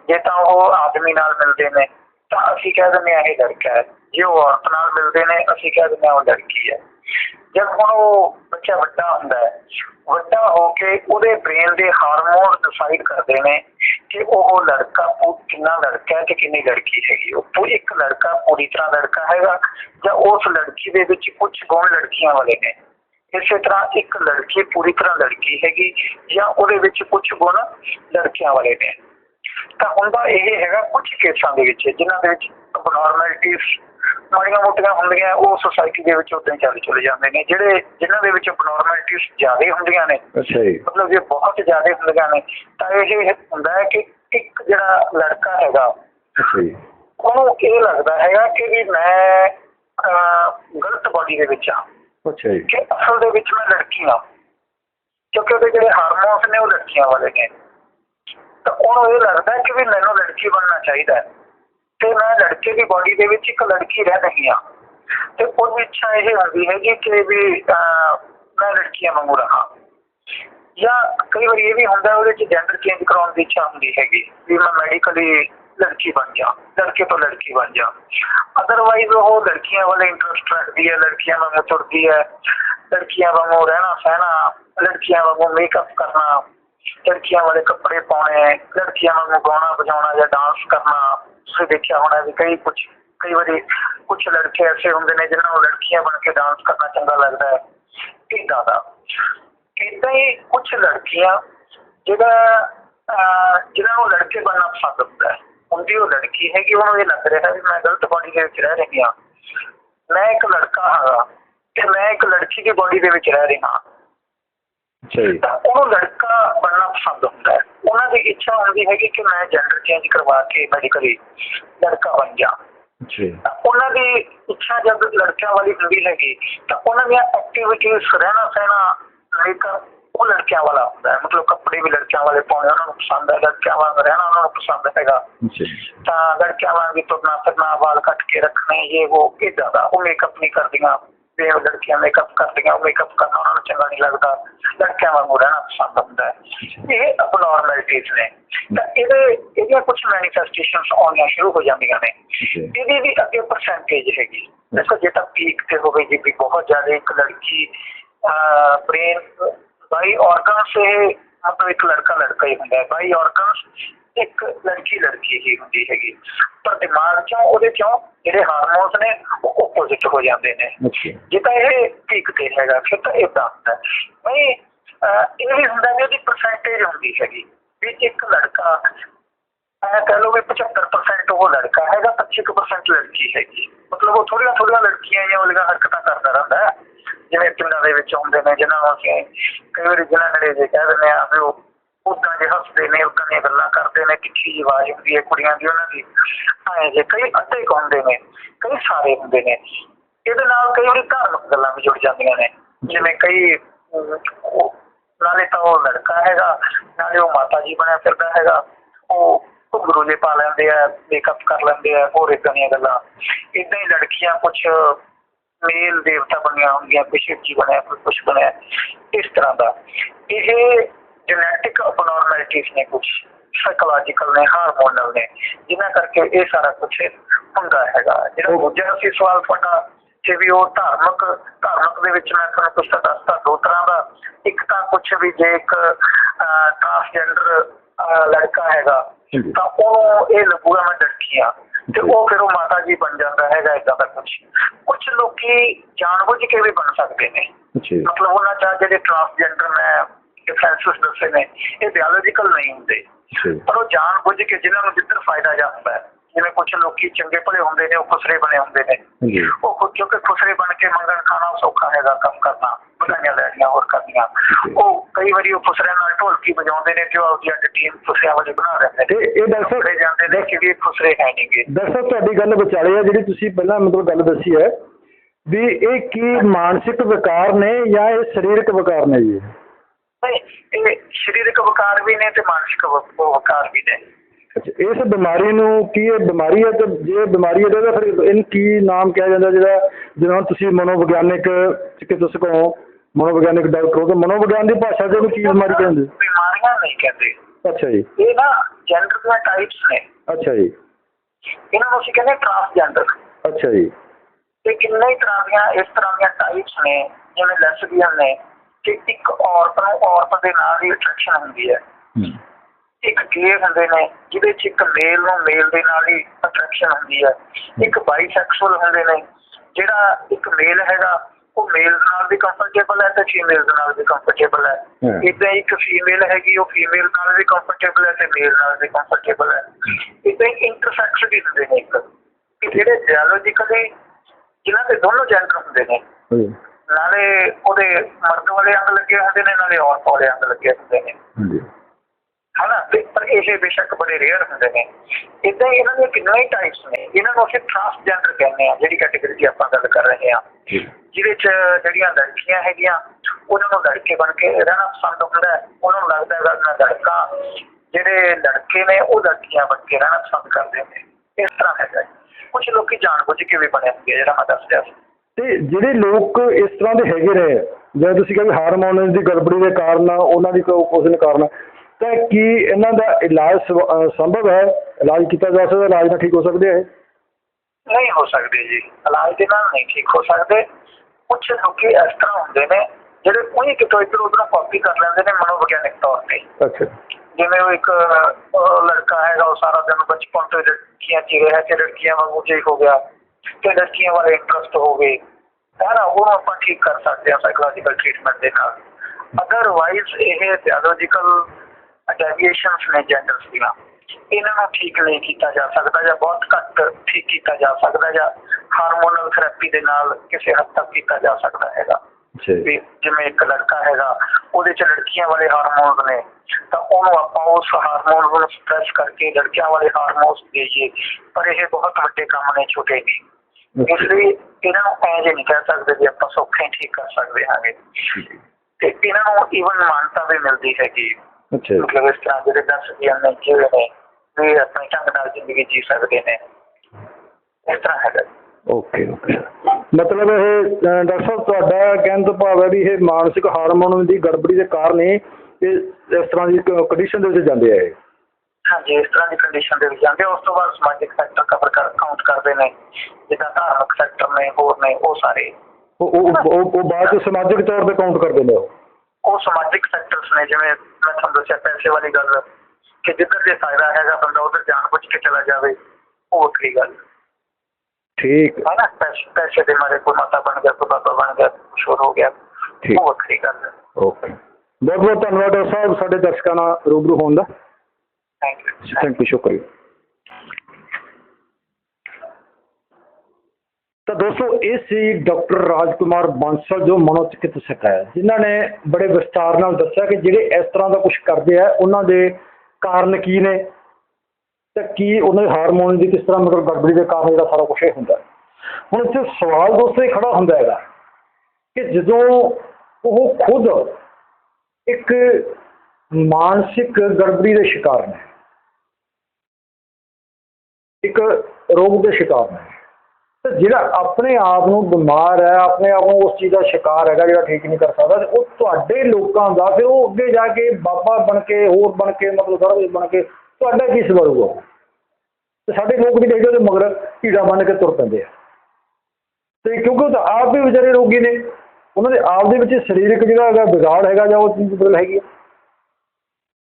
ਜੇ ਤਾਂ ਉਹ ਆਦਮੀ ਨਾਲ ਮਿਲਦੇ ਨੇ, ਤਾਂ ਅਸੀਂ ਕਹਿ ਦਿੰਦੇ ਹਾਂ ਇਹ ਲੜਕਾ ਹੈ। ਜੇ ਉਹ ਔਰਤ ਨਾਲ ਮਿਲਦੇ ਨੇ, ਅਸੀਂ ਕਹਿ ਦਿੰਦੇ ਹਾਂ ਉਹ ਲੜਕੀ ਹੈ। ਜਦ ਹੁਣ ਉਹ ਬੱਚਾ ਵੱਡਾ ਹੁੰਦਾ ਹੈ, ਵੱਡਾ ਹੋ ਕੇ ਉਹਦੇ ਬ੍ਰੇਨ ਦੇ ਹਾਰਮੋਨ ਡਿਸਾਈਡ ਕਰਦੇ ਨੇ ਕਿ ਉਹ ਲੜਕਾ ਕਿੰਨਾ ਲੜਕਾ ਹੈ ਤੇ ਕਿੰਨੀ ਲੜਕੀ ਹੈਗੀ ਉਹ ਇੱਕ ਲੜਕਾ ਪੂਰੀ ਤਰ੍ਹਾਂ ਲੜਕਾ ਹੈਗਾ ਜਾਂ ਉਸ ਲੜਕੀ ਦੇ ਵਿੱਚ ਕੁਝ ਗੁਣ ਲੜਕੀਆਂ ਵਾਲੇ ਨੇ। ਇਸੇ ਤਰ੍ਹਾਂ ਇੱਕ ਲੜਕੀ ਪੂਰੀ ਤਰ੍ਹਾਂ ਲੜਕੀ ਹੈਗੀ ਜਾਂ ਉਹਦੇ ਵਿੱਚ ਕੁਝ ਗੁਣ ਲੜਕੀਆਂ ਵਾਲੇ ਨੇ। ਤਾਂ ਹੁੰਦਾ ਇਹ ਹੈਗਾ ਕੁਝ ਕੇਸਾਂ ਦੇ ਵਿੱਚ ਜਿਨ੍ਹਾਂ ਦੇ ਵਿੱਚ ਅਬਨੋਰਮੈਲਿਟੀਜ਼ ਮਾੜੀਆਂ ਮੋਟੀਆਂ ਹੁੰਦੀਆਂ ਉਹ ਸੁਸਾਇਟੀ ਦੇ ਵਿੱਚ ਉਦਾਂ ਚੱਲ ਚਲੇ ਜਾਂਦੇ ਨੇ। ਜਿਹੜੇ ਜਿਨ੍ਹਾਂ ਦੇ ਵਿੱਚ ਅਬਨੋਰਮੈਲਿਟੀਜ਼ ਜ਼ਿਆਦਾ ਹੁੰਦੀਆਂ ਨੇ ਅੱਛਾ ਜੀ। ਮਤਲਬ ਜੇ ਬਹੁਤ ਜ਼ਿਆਦਾ ਹੁੰਦੀਆਂ ਨੇ ਤਾਂ ਇਹ ਹੁੰਦਾ ਹੈ ਕਿ ਇੱਕ ਜਿਹੜਾ ਲੜਕਾ ਹੈਗਾ ਅੱਛਾ ਜੀ। ਉਹਨੂੰ ਇਹ ਲੱਗਦਾ ਹੈਗਾ ਕਿ ਵੀ ਮੈਂ ਗਲਤ ਬਾਡੀ ਦੇ ਵਿੱਚ ਆ ਅੱਛਾ ਜੀ। ਕਿ ਅਸਲ ਦੇ ਵਿੱਚ ਮੈਂ ਲੜਕੀ ਹਾਂ। ਕਿਉਂਕਿ ਉਹਦੇ ਜਿਹੜੇ ਹਾਰਮੋਨਸ ਨੇ ਉਹ ਲੜਕੀਆਂ ਵਾਲੇ ਨੇ। ਤਾਂ ਉਹਨੂੰ ਇਹ ਲੱਗਦਾ ਕਿ ਵੀ ਮੈਨੂੰ ਲੜਕੀ ਬਣਨਾ ਚਾਹੀਦਾ ਹੈ। ਤੇ ਮੈਂ ਲੜਕੇ ਦੀ ਬਾਡੀ ਦੇ ਵਿੱਚ ਇੱਕ ਲੜਕੀ ਰਹਿ ਰਹੀ ਹਾਂ। ਤੇ ਉਹਦੀ ਇੱਛਾ ਇਹ ਹੁੰਦੀ ਹੈਗੀ ਕਿ ਵੀ ਮੈਂ ਲੜਕੀਆਂ ਵਾਂਗੂ ਰਹਾਂ। ਜਾਂ ਕਈ ਵਾਰੀ ਇਹ ਵੀ ਹੁੰਦਾ ਉਹਦੇ ਚ ਜੈਂਡਰ ਚੇਂਜ ਕਰਾਉਣ ਦੀ ਇੱਛਾ ਹੁੰਦੀ ਹੈਗੀ ਵੀ ਮੈਂ ਮੈਡੀਕਲੀ ਲੜਕੀ ਬਣ ਜਾ, ਲੜਕੇ ਤੋਂ ਲੜਕੀ ਬਣ ਜਾ। ਅਦਰਵਾਈਜ਼ ਉਹ ਲੜਕੀਆਂ ਵਾਲੇ ਇੰਟਰਸਟ ਰੱਖਦੀ ਹੈ, ਲੜਕੀਆਂ ਵਾਂਗੂ ਤੁਰਦੀ ਹੈ। ਲੜਕੀਆਂ ਵਾਂਗੂ ਰਹਿਣਾ ਸਹਿਣਾ, ਲੜਕੀਆਂ ਵਾਂਗੂ ਮੇਕਅਪ ਕਰਨਾ, ਲੜਕੀਆਂ ਵਾਲੇ ਕੱਪੜੇ ਪਾਉਣੇ, ਲੜਕੀਆਂ ਵਾਂਗੂ ਗਾਉਣਾ ਵਜਾਉਣਾ ਜਾਂ ਡਾਂਸ ਕਰਨਾ। ਤੁਸੀਂ ਦੇਖਿਆ ਹੋਣਾ ਵੀ ਕਈ ਕੁਝ ਕਈ ਵਾਰੀ ਕੁਝ ਲੜਕੇ ਐਸੇ ਹੁੰਦੇ ਨੇ ਜਿਨ੍ਹਾਂ ਨੂੰ ਲੜਕੀਆਂ ਬਣ ਕੇ ਡਾਂਸ ਕਰਨਾ ਚੰਗਾ ਲੱਗਦਾ ਹੈ। ਇਦਾਂ ਦਾ। ਇਦਾਂ ਹੀ ਕੁਝ ਲੜਕੀਆਂ ਜਿਹੜਾ ਅਹ, ਜਿਨ੍ਹਾਂ ਨੂੰ ਲੜਕੇ ਬਣਨਾ ਪਸੰਦ ਹੁੰਦਾ ਹੈ ਹੁੰਦੀ ਉਹ ਲੜਕੀ ਹੈਗੀ ਉਹਨੂੰ ਇਹ ਲੱਗ ਰਿਹਾ ਵੀ ਮੈਂ ਗਲਤ ਬਾਡੀ ਦੇ ਵਿੱਚ ਰਹਿ ਰਹੀ ਹਾਂ। ਮੈਂ ਇੱਕ ਲੜਕਾ ਹਾਂ ਤੇ ਮੈਂ ਇੱਕ ਲੜਕੀ ਦੀ ਬਾਡੀ ਦੇ ਵਿੱਚ ਰਹਿ ਰਿਹਾ ਹਾਂ। ਉਹਨੂੰ ਲੜਕਾ ਬਣਨਾ ਪਸੰਦ ਹੁੰਦਾ ਹੈ। ਉਹਨਾਂ ਦੀ ਇੱਛਾ ਹੁੰਦੀ ਹੈਗੀ ਕਿ ਮੈਂ ਜੈਂਡਰ ਚੇਂਜ ਕਰਵਾ ਕੇ ਮੈਡੀਕਲੀ ਲੜਕਾ ਬਣ ਜਾ। ਉਹਨਾਂ ਦੀ ਇੱਛਾ ਜਦ ਲੜਕਿਆਂ ਵਾਲੀ ਹੁੰਦੀ ਹੈਗੀ ਤਾਂ ਉਹਨਾਂ ਦੀਆਂ ਐਕਟੀਵਿਟੀਜ਼ ਰਹਿਣਾ ਸਹਿਣਾ ਮੇਕਅਪ ਉਹ ਲੜਕਿਆਂ ਵਾਲਾ ਹੁੰਦਾ ਹੈ। ਮਤਲਬ ਕੱਪੜੇ ਵੀ ਲੜਕਿਆਂ ਵਾਲੇ ਪਾਉਣੇ ਉਹਨਾਂ ਨੂੰ ਪਸੰਦ ਹੈ ਲੜਕਿਆਂ ਵਾਂਗ ਰਹਿਣਾ ਉਹਨਾਂ ਨੂੰ ਪਸੰਦ ਹੈਗਾ। ਤਾਂ ਲੜਕਿਆਂ ਵਾਂਗ ਹੀ ਤੁਰਨਾ ਫਿਰਨਾ ਵਾਲ ਕੱਟ ਕੇ ਰੱਖਣੇ ਇਹ ਉਹ ਇਦਾਂ ਦਾ ਉਹ ਮੇਕਅਪ ਨਹੀਂ ਕਰਦੀਆਂ। ਤੇ ਉਹ ਲੜਕੀਆਂ ਮੇਕਅਪ ਕਰਦੀਆਂ ਉਹ ਮੇਕਅਪ ਕਰਨਾ ਉਹਨਾਂ ਨੂੰ ਚੰਗਾ ਨਹੀਂ ਲੱਗਦਾ। ਲੜਕਿਆਂ ਵਾਂਗੂ ਰਹਿਣਾ ਪਸੰਦ ਹੁੰਦਾ ਹੈ। ਇਹ ਅਬਨੋਰਮੈਲਿਟੀਜ਼ ਨੇ। ਤਾਂ ਇਹਦੇ ਇਹਦੀਆਂ ਕੁਝ ਮੈਨੀਫੈਸਟੇਸ਼ਨਸ ਆਉਣੀਆਂ ਸ਼ੁਰੂ ਹੋ ਜਾਂਦੀਆਂ ਨੇ। ਇਹਦੀ ਵੀ ਅੱਗੇ ਪਰਸੈਂਟੇਜ ਹੈਗੀ। ਦੇਖੋ ਜੇ ਤਾਂ ਪੀਕ ਤੇ ਹੋਵੇ ਜੀ ਵੀ ਬਹੁਤ ਜ਼ਿਆਦਾ ਇੱਕ ਲੜਕੀ ਬ੍ਰੇਨ ਬਾਈ ਆਰਗਨਸ ਇਹ ਮਤਲਬ ਇੱਕ ਲੜਕਾ ਲੜਕਾ ਹੀ ਹੁੰਦਾ ਹੈ। ਬਾਈ ਆਰਗਨਸ ਇੱਕ ਲੜਕੀ ਲੜਕੀ ਹੀ ਹੁੰਦੀ ਹੈਗੀ। ਪਰ ਦਿਮਾਗ ਚੋਂ ਉਹਦੇ ਚੋਂ ਜਿਹੜੇ ਹਾਰਮੋਨਸ ਨੇ ਉਹ ਆਪੋਜ਼ਿਟ ਹੋ ਜਾਂਦੇ ਨੇ। ਜੇ ਤਾਂ ਇਹ ਪੀਕ ਤੇ ਹੈਗਾ ਫਿਰ ਤਾਂ ਇਦਾਂ ਹੁੰਦਾ ਨਹੀਂ ਇਹ ਵੀ ਹੁੰਦਾ ਵੀ ਉਹਦੀ ਪਰਸੈਂਟੇਜ ਹੁੰਦੀ ਹੈਗੀ। ਵੀ ਇੱਕ ਲੜਕਾ ਐ ਕਹ ਲਓ ਵੀ 75% ਉਹ ਲੜਕਾ ਹੈਗਾ 25% ਲੜਕੀ ਹੈਗੀ। ਮਤਲਬ ਉਹ ਥੋੜੀਆਂ ਥੋੜੀਆਂ ਲੜਕੀਆਂ ਜਾਂ ਵਾਲੀਆਂ ਹਰਕਤਾਂ ਕਰਦਾ ਰਹਿੰਦਾ ਹੈ। ਜਿਵੇਂ ਪਿੰਡਾਂ ਦੇ ਵਿੱਚ ਹੁੰਦੇ ਨੇ ਜਿਨ੍ਹਾਂ ਨੂੰ ਅਸੀਂ ਕਈ ਵਾਰੀ ਜਿਨ੍ਹਾਂ ਨੇੜੇ ਜੇ ਕਹਿ ਦਿੰਦੇ ਆ ਵੀ ਉਹ ਉਦਾਂ ਜੇ ਹੱਸਦੇ ਨੇ, ਉਦਾਂ ਦੀਆਂ ਗੱਲਾਂ ਕਰਦੇ ਨੇ ਤਿੱਖੀ ਆਵਾਜ਼ ਹੁੰਦੀ ਹੈ ਕੁੜੀਆਂ ਦੀ, ਉਹਨਾਂ ਦੀ। ਐਂ ਜੇ ਕਈ ਅੱਧੇ ਹੁੰਦੇ ਨੇ, ਕਈ ਸਾਰੇ ਹੁੰਦੇ ਨੇ। ਇਹਦੇ ਨਾਲ ਕਈ ਵਾਰੀ ਧਾਰਮਿਕ ਗੱਲਾਂ ਵੀ ਜੁੜ ਜਾਂਦੀਆਂ ਨੇ। ਜਿਵੇਂ ਕਈ ਨਾਲੇ ਤਾਂ ਉਹ ਲੜਕਾ ਹੈਗਾ, ਨਾਲੇ ਉਹ ਮਾਤਾ ਜੀ ਬਣਿਆ ਫਿਰਦਾ ਹੈਗਾ। ਉਹ ਘੁੰਗਰੂ ਜੇ ਪਾ ਲੈਂਦੇ ਆ ਮੇਕਅਪ ਕਰ ਲੈਂਦੇ ਆ, ਹੋਰ ਇਦਾਂ ਦੀਆਂ ਗੱਲਾਂ। ਇਦਾਂ ਹੀ ਲੜਕੀਆਂ ਕੁਝ ਮੇਲ ਦੇਵਤਾ ਬਣੀਆਂ ਹੁੰਦੀਆਂ ਕੋਈ ਸ਼ਿਵ ਜੀ ਬਣਿਆ ਕੋਈ ਕੁਝ ਬਣਿਆ। ਇਸ ਤਰ੍ਹਾਂ ਦਾ। ਇਹ ਜੈਨੇਟਿਕ ਅਬਨੋਰਮੈਲਿਟੀਜ਼ ਨੇ ਕੁਝ ਸਾਈਕੋਲੋਜੀਕਲ ਨੇ ਹਾਰਮੋਨਲ ਨੇ ਜਿਨ੍ਹਾਂ ਕਰਕੇ ਇਹ ਸਾਰਾ ਕੁਝ ਹੁੰਦਾ ਹੈਗਾ। ਜਿਹੜਾ ਦੂਜਾ ਸੀ ਸਵਾਲ ਤੁਹਾਡਾ ਕਿ ਵੀ ਉਹ ਧਾਰਮਿਕ ਧਾਰਮਿਕ ਦੇ ਵਿੱਚ ਮੈਂ ਤੁਹਾਨੂੰ ਕੁਝ ਦੱਸਤਾ ਦੋ ਤਰ੍ਹਾਂ ਦਾ। ਇੱਕ ਤਾਂ ਕੁਝ ਵੀ ਜੇ ਇੱਕ ਟ੍ਰਾਂਸਜੈਂਡਰ ਲੜਕਾ ਹੈਗਾ। ਤਾਂ ਉਹਨੂੰ ਇਹ ਲੱਗੂਗਾ ਮੈਂ ਲੜਕੀ ਆ ਤੇ ਉਹ ਫਿਰ ਉਹ ਮਾਤਾ ਜੀ ਬਣ ਜਾਂਦਾ ਹੈਗਾ ਇਦਾਂ ਦਾ ਕੁਝ ਕੁਝ ਲੋਕੀ ਜਾਣਬੁੱਝ ਕੇ ਵੀ ਬਣ ਸਕਦੇ ਨੇ। ਮਤਲਬ ਉਹਨਾਂ ਚਾਹ ਜਿਹੜੇ ਟ੍ਰਾਂਸਜੈਂਡਰ ਮੈਂ ਡਿਫਰੈਂਸਸ ਦੱਸੇ ਨੇ। ਇਹ ਬਾਇਓਲੋਜੀਕਲ ਨਹੀਂ ਹੁੰਦੇ। ਪਰ ਉਹ ਜਾਣ ਬੁੱਝ ਕੇ ਜਿਨ੍ਹਾਂ ਨੂੰ ਜਿੱਧਰ ਫਾਇਦਾ ਜਾਂਦਾ ਹੈ ਜਿਵੇਂ ਕੁਝ ਲੋਕੀ ਚੰਗੇ ਭਲੇ ਹੁੰਦੇ ਨੇ ਉਹ ਖੁਸਰੇ ਬਣੇ ਹੁੰਦੇ ਨੇ। ਉਹ ਖੁਦ ਕਿਉਂਕਿ ਖੁਸਰੇ ਬਣ ਕੇ ਮੰਗਣ ਖਾਣਾ ਸੌਖਾ ਹੈਗਾ ਕੰਮ ਕਰਨਾ ਵਧਾਈਆਂ ਲੈਣੀਆਂ ਹੋਰ ਕਰਨੀਆਂ। ਉਹ ਕਈ ਵਾਰੀ ਉਹ ਖੁਸਰਿਆਂ ਨਾਲ ਢੋਲਕੀ ਵਜਾਉਂਦੇ ਨੇ ਤੇ ਉਹ ਅੱਜ ਟੀਮ ਖੁਸਰਿਆਂ ਵਾਲੀ ਬਣਾ ਤੇ ਨੇ। ਇਹ ਖੁਸਰੇ ਜਾਂਦੇ ਨੇ ਕਿ ਵੀ ਇਹ ਖੁਸਰੇ ਹੈ ਨਹੀਂਗੇ ਸਾਹਿਬ ਤੁਹਾਡੀ ਗੱਲ ਵਿਚਾਲੇ ਆ ਜਿਹੜੀ ਤੁਸੀਂ ਪਹਿਲਾਂ ਮਤਲਬ ਗੱਲ ਦੱਸੀ ਹੈ ਵੀ ਇਹ ਕੀ ਮਾਨਸਿਕ ਵਿਕਾਰ ਨੇ ਜਾਂ ਇਹ ਸਰੀਰਕ ਵਿਕਾਰ ਨੇ ਜੀ? ਇਹ ਸਰੀਰਕ ਵਿਕਾਰ ਵੀ ਨੇ ਤੇ ਮਾਨਸਿਕ ਵਿਕਾਰ ਵੀ ਨੇ। ਅੱਛਾ ਇਸ ਬਿਮਾਰੀ ਨੂੰ ਕੀ ਇਹ ਬਿਮਾਰੀ ਹੈ ਤੇ ਜੇ ਬਿਮਾਰੀ ਹੈ ਤਾਂ ਫਿਰ ਇਹਨੂੰ ਕੀ ਨਾਮ ਕਿਹਾ ਜਾਂਦਾ ਜਿਹੜਾ ਜਿਵੇਂ ਤੁਸੀਂ ਮਨੋਵਿਗਿਆਨਿਕ ਚਿਕਿਤਸਕ ਹੋ ਮਨੋਵਿਗਿਆਨਿਕ ਡਾਕਟਰ ਹੋ ਤਾਂ ਮਨੋਵਿਗਿਆਨ ਦੀ ਭਾਸ਼ਾ ਇਹਨੂੰ ਕੀ ਬਿਮਾਰੀ ਕਹਿੰਦੇ? ਬਿਮਾਰੀਆਂ ਨਹੀਂ ਕਹਿੰਦੇ। ਅੱਛਾ ਜੀ। ਇਹ ਨਾ ਜੈਂਡਰ ਦੀਆਂ ਟਾਈਪਸ ਨੇ। ਅੱਛਾ ਜੀ। ਇਹਨਾਂ ਨੂੰ ਅਸੀਂ ਕਹਿੰਦੇ ਟ੍ਰਾਂਸਜੈਂਡਰ ਅੱਛਾ ਜੀ। ਤੇ ਕਿੰਨੇ ਤਰ੍ਹਾਂ ਦੀਆਂ ਇਸ ਤਰ੍ਹਾਂ ਦੀਆਂ ਟਾਈਪਸ ਨੇ ਜਿਵੇਂ ਲੈਸਬੀਅਨ ਨੇ ਕਿ ਇੱਕ ਔਰਤ ਨੂੰ ਔਰਤ ਦੇ ਨਾਲ ਹੀ ਅਟਰੈਕਸ਼ਨ ਹੁੰਦੀ ਹੈ। ਇੱਕ ਗੇ ਹੁੰਦੇ ਨੇ ਜਿਹਦੇ ਚ ਇੱਕ ਮੇਲ ਨੂੰ ਮੇਲ ਦੇ ਨਾਲ ਹੀ ਅਟਰੈਕਸ਼ਨ ਹੁੰਦੀ ਹੈ। ਇੱਕ ਬਾਈਸੈਕਸੁਅਲ ਹੁੰਦੇ ਨੇ ਜਿਹੜਾ ਇੱਕ ਮੇਲ ਹੈਗਾ ਉਹ ਮੇਲ ਨਾਲ ਵੀ ਕੰਫਰਟੇਬਲ ਹੈ ਤੇ ਫੀਮੇਲ ਨਾਲ ਵੀ ਕੰਫਰਟੇਬਲ ਹੈ। ਇਦਾਂ ਇੱਕ ਫੀਮੇਲ ਹੈਗੀ ਉਹ ਫੀਮੇਲ ਨਾਲ ਵੀ ਕੰਫਰਟੇਬਲ ਹੈ ਤੇ ਮੇਲ ਨਾਲ ਵੀ ਕੰਫਰਟੇਬਲ ਹੈ। ਇਦਾਂ ਇੰਟਰਸੈਕਸ ਵੀ ਹੁੰਦੇ ਨੇ ਇੱਕ। ਜਿਹੜੇ ਬਾਇਓਲੋਜੀਕਲੀ ਜਿਨ੍ਹਾਂ ਦੇ ਦੋਨੋਂ ਜੈਂਡਰ ਹੁੰਦੇ ਨੇ ਨਾਲੇ ਉਹਦੇ ਮਰਦ ਵਾਲੇ ਅੰਗ ਲੱਗੇ ਹੁੰਦੇ ਨੇ ਨਾਲੇ ਔਰਤ ਵਾਲੇ ਅੰਗ ਲੱਗੇ ਹੁੰਦੇ ਨੇ। ਹਾਂਜੀ। ਹਨਾ? ਤੇ ਪਰ ਇਹ ਬੇਸ਼ੱਕ ਬੜੇ ਰੇਅਰ ਹੁੰਦੇ ਨੇ। ਇਦਾਂ ਹੀ ਇਹਨਾਂ ਦੇ ਕਿੰਨੇ ਹੀ ਟਾਈਪਸ ਨੇ। ਇਹਨਾਂ ਨੂੰ ਅਸੀਂ ਟ੍ਰਾਂਸਜੈਂਡਰ ਕਹਿੰਦੇ ਆ ਜਿਹੜੀ ਕੈਟਾਗਰੀ ਦੀ ਆਪਾਂ ਗੱਲ ਕਰ ਰਹੇ ਹਾਂ। ਜਿਹਦੇ ਚ ਜਿਹੜੀਆਂ ਲੜਕੀਆਂ ਹੈਗੀਆਂ ਉਹਨਾਂ ਨੂੰ ਲੜਕੇ ਬਣ ਕੇ ਰਹਿਣਾ ਪਸੰਦ ਹੁੰਦਾ ਹੈ। ਉਹਨਾਂ ਨੂੰ ਲੱਗਦਾ ਹੈਗਾ ਮੈਂ ਲੜਕਾ ਜਿਹੜੇ ਲੜਕੇ ਨੇ ਉਹ ਲੜਕੀਆਂ ਬਣ ਕੇ ਰਹਿਣਾ ਪਸੰਦ ਕਰਦੇ ਨੇ। ਇਸ ਤਰ੍ਹਾਂ ਹੈਗਾ। ਕੁਝ ਲੋਕੀ ਜਾਣਬੁੱਝ ਕੇ ਵੀ ਬਣੇ ਹੁੰਦੇ ਆ ਜਿਹੜਾ ਮੈਂ ਦੱਸ ਰਿਹਾ ਸੀ। ਤੇ ਜਿਹੜੇ ਲੋਕ ਇਸ ਤਰ੍ਹਾਂ ਦੇ ਹੈਗੇ ਰਹੇ ਜਿਵੇਂ ਤੁਸੀਂ ਕਹਿੰਦੇ ਹਾਰਮੋਨ ਦੀ ਗੜਬੜੀ ਦੇ ਕਾਰਨ ਉਹਨਾਂ ਦੀ ਕੋਈ ਕੁਝ ਕਾਰਨ ਤਾਂ ਕੀ ਇਹਨਾਂ ਦਾ ਇਲਾਜ ਸਵ- ਸੰਭਵ ਹੈ? ਇਲਾਜ ਕੀਤਾ ਜਾ ਸਕਦਾ ਇਲਾਜ ਨਾਲ ਠੀਕ ਹੋ ਸਕਦੇ ਹੈ ਨਹੀਂ ਹੋ ਸਕਦੇ ਜੀ ਇਲਾਜ ਦੇ ਨਾਲ ਨਹੀਂ ਠੀਕ ਹੋ ਸਕਦੇ। ਕੁਝ ਲੋਕੀ ਇਸ ਤਰ੍ਹਾਂ ਹੁੰਦੇ ਨੇ ਜਿਹੜੇ ਕੋਈ ਕਿਤੋਂ ਇੱਧਰ ਉੱਧਰ ਕਾਪੀ ਕਰ ਲੈਂਦੇ ਨੇ ਮਨੋਵਿਗਿਆਨਿਕ ਤੌਰ ਤੇ। ਅੱਛਾ। ਜਿਵੇਂ ਉਹ ਇੱਕ ਲੜਕਾ ਹੈਗਾ ਉਹ ਸਾਰਾ ਦਿਨ ਬਚਪਨ ਤੋਂ ਲੜਕੀਆਂ ਚ ਰਿਹਾ ਤੇ ਲੜਕੀਆਂ ਵਾਂਗੂ ਜੇ ਹੋ ਗਿਆ। ਤੇ ਲੜਕੀਆਂ ਵਾਲੇ ਇੰਟਰਸਟ ਹੋ ਗਏ ਹੈ ਨਾ ਉਹ ਆਪਾਂ ਠੀਕ ਕਰ ਸਕਦੇ ਹਾਂ ਸਾਈਕੋਲੋਜੀਕਲ ਟ੍ਰੀਟਮੈਂਟ ਦੇ ਨਾਲ। ਅਦਰਵਾਈਜ਼ ਇਹ ਥਿਓਲੋਜੀਕਲ ਡੈਵੀਏਸ਼ਨਸ ਨੇ ਜੈਂਡਰਸ ਦੀਆਂ ਇਹਨਾਂ ਨੂੰ ਠੀਕ ਨਹੀਂ ਕੀਤਾ ਜਾ ਸਕਦਾ ਜਾਂ ਬਹੁਤ ਘੱਟ ਠੀਕ ਕੀਤਾ ਜਾ ਸਕਦਾ ਜਾਂ ਹਾਰਮੋਨਲ ਥੈਰੇਪੀ ਦੇ ਨਾਲ ਕਿਸੇ ਹੱਦ ਤੱਕ ਕੀਤਾ ਜਾ ਸਕਦਾ ਹੈਗਾ। ਜਿਵੇਂ ਇੱਕ ਲੜਕਾ ਹੈਗਾ ਉਹਦੇ ਚ ਲੜਕੀਆਂ ਵਾਲੇ ਹਾਰਮੋਨਸ ਨੇ ਤਾਂ ਉਹਨੂੰ ਆਪਾਂ ਉਸ ਹਾਰਮੋਨ ਨੂੰ ਸਟ੍ਰੈਸ ਕਰਕੇ ਲੜਕਿਆਂ ਵਾਲੇ ਹਾਰਮੋਨਸ ਦੇਈਏ ਪਰ ਇਹ ਬਹੁਤ ਵੱਡੇ ਕੰਮ ਨੇ ਛੋਟੇ ਨਹੀਂ ਇਸ ਲਈ ਇਹਨਾਂ ਨੂੰ ਐਂ ਨਹੀਂ ਕਹਿ ਸਕਦੇ ਵੀ ਆਪਾਂ ਸੌਖੇ ਠੀਕ ਕਰ ਸਕਦੇ ਹਾਂਗੇ। ਤੇ ਇਹਨਾਂ ਨੂੰ ਈਵਨ ਮਾਨਤਾ ਵੀ ਮਿਲਦੀ ਹੈਗੀ। ਅੱਛਾ। ਮਤਲਬ ਇਸ ਤਰ੍ਹਾਂ ਜਿਹੜੇ ਦਸ ਜੀਵਨ ਨੇ ਜਿਹੜੇ ਨੇ ਵੀ ਆਪਣੇ ਢੰਗ ਨਾਲ ਜ਼ਿੰਦਗੀ ਜੀ ਸਕਦੇ ਨੇ। ਇਸ ਤਰ੍ਹਾਂ ਹੈਗਾ। ਓਕੇ ਓਕੇ ਮਤਲਬ ਇਹ ਡਾਕਟਰ ਸਾਹਿਬ ਤੁਹਾਡਾ ਕਹਿਣ ਤੋਂ ਭਾਵ ਹੈ ਵੀ ਇਹ ਮਾਨਸਿਕ ਹਾਰਮੋਨ ਦੀ ਗੜਬੜੀ ਦੇ ਕਾਰਨ ਇਹ ਇਸ ਤਰ੍ਹਾਂ ਦੀ ਕੰਡੀਸ਼ਨ ਦੇ ਵਿੱਚ ਜਾਂਦੇ ਆ ਇਹ। ਹਾਂਜੀ ਇਸ ਤਰ੍ਹਾਂ ਦੀ ਕੰਡੀਸ਼ਨ ਦੇ ਵਿੱਚ ਜਾਂਦੇ। ਉਸ ਤੋਂ ਬਾਅਦ ਸਮਾਜਿਕ ਫੈਕਟਰ ਕਵਰ ਕਰ ਕਾਊਂਟ ਕਰਦੇ ਨੇ। ਜਿੱਦਾਂ ਧਾਰਮਿਕ ਫੈਕਟਰ ਨੇ ਹੋਰ ਨੇ ਉਹ ਸਾਰੇ। ਉਹ ਉਹ ਉਹ- ਬਾਅਦ ਚ ਸਮਾਜਿਕ ਤੌਰ ਤੇ ਕਾਊਂਟ ਕਰਦੇ ਨੇ ਉਹ? ਸਮਾਜਿਕ ਫੈਕਟਰਸ ਨੇ ਜਿਵੇਂ ਮੈਂ ਤੁਹਾਨੂੰ ਦੱਸਿਆ ਪੈਸੇ ਵਾਲੀ ਗੱਲ ਕਿ ਜਿੱਧਰ ਜੇ ਫਾਇਦਾ ਹੈਗਾ ਬੰਦਾ ਉਧਰ ਜਾਣ ਬੁੱਝ ਕੇ ਚਲਾ ਜਾਵੇ ਉਹ ਵੱਖਰੀ ਗੱਲ। ਠੀਕ। ਹੈ ਨਾ? ਪੈਸੇ ਦੇ ਮਾਰੇ ਕੋਈ ਮਾਤਾ ਬਣ ਗਿਆ ਕੋਈ ਬਾਬਾ ਬਣ ਗਿਆ ਹੋਰ ਹੋ ਗਿਆ। ਉਹ ਵੱਖਰੀ ਗੱਲ ਹੈ। ਓਕੇ। ਬਹੁਤ ਬਹੁਤ ਧੰਨਵਾਦ ਸਾਹਿਬ ਸਾਡੇ ਦਰਸ਼ਕਾਂ ਨਾਲ ਰੂਬਰੂ ਹੋਣ ਦਾ। ਥੈਂਕ ਯੂ ਥੈਂਕ ਤਾਂ ਦੋਸਤੋ, ਇਹ ਸੀ ਡਾਕਟਰ ਰਾਜਕੁਮਾਰ ਬਾਂਸਲ ਜੋ ਮਨੋਚਿਕਿਤਸਕ ਹੈ, ਜਿਨ੍ਹਾਂ ਨੇ ਬੜੇ ਵਿਸਤਾਰ ਨਾਲ ਦੱਸਿਆ ਕਿ ਜਿਹੜੇ ਇਸ ਤਰ੍ਹਾਂ ਦਾ ਕੁਝ ਕਰਦੇ ਆ, ਉਹਨਾਂ ਦੇ ਕਾਰਨ ਕੀ ਨੇ ਤੇ ਕੀ ਉਹਨਾਂ ਦੇ ਹਾਰਮੋਨ ਦੀ ਕਿਸ ਤਰ੍ਹਾਂ ਮਤਲਬ ਗੜਬੜੀ ਦੇ ਕਾਰਨ ਜਿਹੜਾ ਸਾਰਾ ਕੁਝ ਇਹ ਹੁੰਦਾ। ਹੁਣ ਇੱਥੇ ਸਵਾਲ ਦੋਸਤੋ ਇਹ ਖੜਾ ਹੁੰਦਾ ਹੈਗਾ ਕਿ ਜਦੋਂ ਉਹ ਖੁਦ ਇੱਕ ਮਾਨਸਿਕ ਗੜਬੜੀ ਦੇ ਸ਼ਿਕਾਰ ਨੇ ਇੱਕ ਰੋਗ ਦੇ ਸ਼ਿਕਾਰ ਨੇ। ਤੇ ਜਿਹੜਾ ਆਪਣੇ ਆਪ ਨੂੰ ਬਿਮਾਰ ਹੈ, ਆਪਣੇ ਆਪ ਨੂੰ ਉਸ ਚੀਜ਼ ਦਾ ਸ਼ਿਕਾਰ ਹੈਗਾ ਜਿਹੜਾ ਠੀਕ ਨਹੀਂ ਕਰ ਸਕਦਾ ਉਹ ਤੁਹਾਡੇ ਲੋਕਾਂ ਦਾ, ਫਿਰ ਉਹ ਅੱਗੇ ਜਾ ਕੇ ਬਾਬਾ ਬਣ ਕੇ, ਹੋਰ ਬਣ ਕੇ, ਮਤਲਬ ਸਾਰਾ ਕੁਝ ਬਣ ਕੇ, ਤੁਹਾਡਾ ਕੀ ਸਵਰੂਗਾ ਤੇ ਸਾਡੇ ਲੋਕ ਵੀ ਦੇਖਦੇ ਉਹਦੇ ਮਗਰ ਢੀੜਾ ਬਣ ਕੇ ਤੁਰ ਪੈਂਦੇ ਆ। ਤੇ ਕਿਉਂਕਿ ਉਹ ਤਾਂ ਆਪ ਵੀ ਵਿਚਾਰੇ ਰੋਗੀ ਨੇ, ਉਹਨਾਂ ਦੇ ਆਪ ਦੇ ਵਿੱਚ ਸਰੀਰਕ ਜਿਹੜਾ ਹੈਗਾ, ਵਿਗਾੜ ਹੈਗਾ ਜਾਂ ਉਹ ਚੀਜ਼ ਬਦਲ ਹੈਗੀ ਹੈ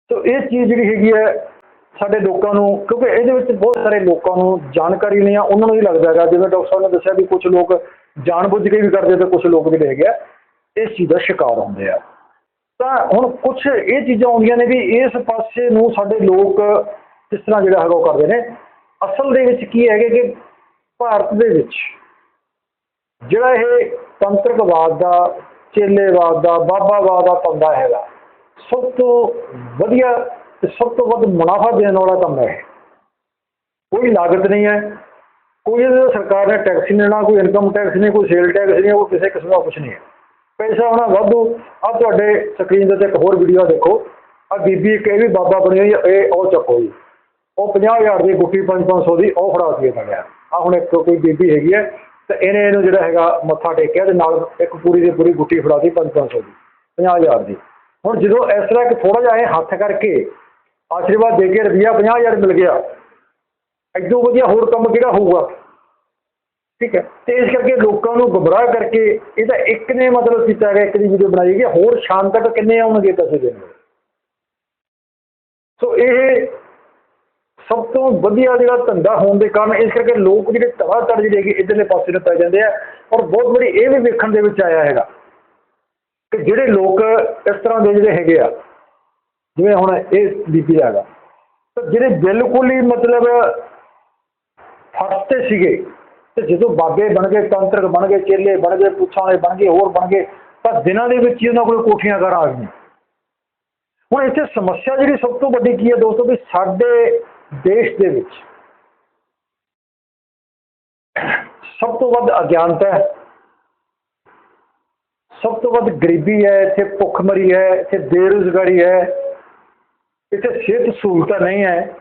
ਸੋ ਇਹ ਚੀਜ਼ ਜਿਹੜੀ ਹੈਗੀ ਹੈ ਸਾਡੇ ਲੋਕਾਂ ਨੂੰ, ਕਿਉਂਕਿ ਇਹਦੇ ਵਿੱਚ ਬਹੁਤ ਸਾਰੇ ਲੋਕਾਂ ਨੂੰ ਜਾਣਕਾਰੀ ਨਹੀਂ ਆ, ਉਹਨਾਂ ਨੂੰ ਹੀ ਲੱਗਦਾ ਹੈਗਾ, ਜਿਵੇਂ ਡਾਕਟਰ ਸਾਹਿਬ ਨੇ ਦੱਸਿਆ ਵੀ ਕੁਝ ਲੋਕ ਜਾਣਬੁੱਝ ਕੇ ਵੀ ਕਰਦੇ ਤੇ ਕੁਝ ਲੋਕ ਜਿਹੜੇ ਹੈਗੇ ਆ, ਇਸ ਚੀਜ਼ ਦਾ ਸ਼ਿਕਾਰ ਹੁੰਦੇ ਆ। ਤਾਂ ਹੁਣ ਕੁਝ ਇਹ ਚੀਜ਼ਾਂ ਆਉਂਦੀਆਂ ਨੇ ਵੀ ਇਸ ਪਾਸੇ ਨੂੰ ਸਾਡੇ ਲੋਕ ਕਿਸ ਤਰ੍ਹਾਂ ਜਿਹੜਾ ਹੈਗਾ ਉਹ ਕਰਦੇ ਨੇ। ਅਸਲ ਦੇ ਵਿੱਚ ਕੀ ਹੈਗੇ ਕਿ ਭਾਰਤ ਦੇ ਵਿੱਚ ਜਿਹੜਾ ਇਹ ਤੰਤਰਕਵਾਦ ਦਾ, ਚੇਲੇਵਾਦ ਦਾ, ਬਾਬਾਵਾਦ ਦਾ ਪੰਦਾ ਹੈਗਾ, ਸਭ ਤੋਂ ਵਧੀਆ ਤੇ ਸਭ ਤੋਂ ਵੱਧ ਮੁਨਾਫਾ ਦੇਣ ਵਾਲਾ ਕੰਮ ਹੈ। ਇਹ। ਕੋਈ ਲਾਗਤ ਨਹੀਂ ਹੈ। ਕੋਈ ਇਹਦੇ ਸਰਕਾਰ ਨੇ ਟੈਕਸ ਨਹੀਂ ਲੈਣਾ, ਕੋਈ ਇਨਕਮ ਟੈਕਸ ਨਹੀਂ, ਕੋਈ ਸੇਲ ਟੈਕਸ ਨਹੀਂ ਕੋਈ ਕਿਸੇ ਕਿਸਮ ਦਾ ਕੁਝ ਨਹੀਂ ਹੈ। ਪੈਸਾ ਆਉਣਾ ਵਾਧੂ। ਆ ਤੁਹਾਡੇ ਸਕਰੀਨ ਦੇ ਉੱਤੇ ਇੱਕ ਹੋਰ ਵੀਡੀਓ ਦੇਖੋ। ਆ ਬੀਬੀ ਇੱਕ ਇਹ ਵੀ ਬਾਬਾ ਬਣੀ ਹੋਈ ਇਹ ਉਹ ਚੱਕੋ ਜੀ। ਉਹ 50000 ਦੀ ਗੁੱਟੀ 5-500 ਦੀ ਉਹ ਫੜਾ ਦਿੱਤੀ ਇਹਨਾਂ ਆ ਹੁਣ ਇੱਕ ਕੋਈ ਬੀਬੀ ਹੈਗੀ ਹੈ ਤੇ ਇਹਨੇ ਇਹਨੂੰ ਜਿਹੜਾ ਹੈਗਾ ਮੱਥਾ ਟੇਕਿਆ ਤੇ ਨਾਲ ਇੱਕ ਪੂਰੀ ਦੀ ਪੂਰੀ ਗੁੱਟੀ ਫੜਾਤੀ 5-500 ਦੀ 50000 ਦੀ। ਹੁਣ ਜਦੋਂ ਇਸ ਤਰ੍ਹਾਂ ਕਿ ਥੋੜਾ ਜਿਹਾ ਇਹ ਹੱਥ ਕਰਕੇ ਆਸ਼ੀਰਵਾਦ ਦੇ ਕੇ ਰੁਪਈਆ 50000 ਮਿਲ ਗਿਆ। ਐਦੋਂ ਵਧੀਆ ਹੋਰ ਕੰਮ ਕਿਹੜਾ ਹੋਊਗਾ? ਠੀਕ ਹੈ। ਤੇ ਇਸ ਕਰਕੇ ਲੋਕਾਂ ਨੂੰ ਗੁੰਮਰਾਹ ਕਰਕੇ ਇਹਦਾ ਇੱਕ ਨੇ ਮਤਲਬ ਕੀਤਾ ਗਿਆ ਇੱਕ ਦੀ ਵੀਡੀਓ ਬਣਾਈ ਗਈ ਹੋਰ ਸ਼ਾਮ ਤੱਕ ਕਿੰਨੇ ਆਉਣਗੇ ਪੈਸੇ ਦੇਣ ਸੋ ਇਹ ਸਭ ਤੋਂ ਵਧੀਆ ਜਿਹੜਾ ਧੰਦਾ ਹੋਣ ਦੇ ਕਾਰਨ ਇਸ ਕਰਕੇ ਲੋਕ ਜਿਹੜੇ ਧੜਾਧੜ ਜਿਹੜੇ ਹੈਗੇ, ਇਧਰਲੇ ਪਾਸੇ ਨੂੰ ਪੈ ਜਾਂਦੇ ਆ ਔਰ ਬਹੁਤ ਬੜੀ ਇਹ ਵੀ ਵੇਖਣ ਦੇ ਵਿੱਚ ਆਇਆ ਹੈਗਾ ਕਿ ਜਿਹੜੇ ਲੋਕ ਇਸ ਤਰ੍ਹਾਂ ਦੇ ਜਿਹੜੇ ਹੈਗੇ ਆ ਜਿਵੇਂ ਹੁਣ ਇਹ ਬੀਬੀ ਹੈਗਾ। ਤਾਂ ਜਿਹੜੇ ਬਿਲਕੁਲ ਹੀ ਮਤਲਬ ਫਸਤੇ ਸੀਗੇ, ਤੇ ਜਦੋਂ ਬਾਬੇ ਬਣ ਗਏ ਤੰਤਰਕ ਬਣ ਗਏ, ਚੇਲੇ ਬਣ ਗਏ, ਪੁੱਛਾਂ ਵਾਲੇ ਬਣ ਗਏ, ਹੋਰ ਬਣ ਗਏ, ਤਾਂ ਦਿਨਾਂ ਦੇ ਵਿੱਚ ਹੀ ਉਹਨਾਂ ਕੋਲ ਕੋਠੀਆਂ ਘਰ ਆ ਗਈਆਂ। ਹੁਣ ਇੱਥੇ ਸਮੱਸਿਆ ਜਿਹੜੀ ਸਭ ਤੋਂ ਵੱਡੀ ਕੀ ਹੈ ਦੋਸਤੋ, ਵੀ ਸਾਡੇ ਦੇਸ਼ ਦੇ ਵਿੱਚ ਸਭ ਤੋਂ ਵੱਧ ਅਗਿਆਨਤਾ ਹੈ। ਸਭ ਤੋਂ ਵੱਧ ਗਰੀਬੀ ਹੈ, ਇੱਥੇ ਭੁੱਖਮਰੀ ਹੈ, ਇੱਥੇ ਬੇਰੁਜ਼ਗਾਰੀ ਹੈ। ਇੱਥੇ ਸਿਹਤ ਸਹੂਲਤਾਂ ਨਹੀਂ ਹੈ।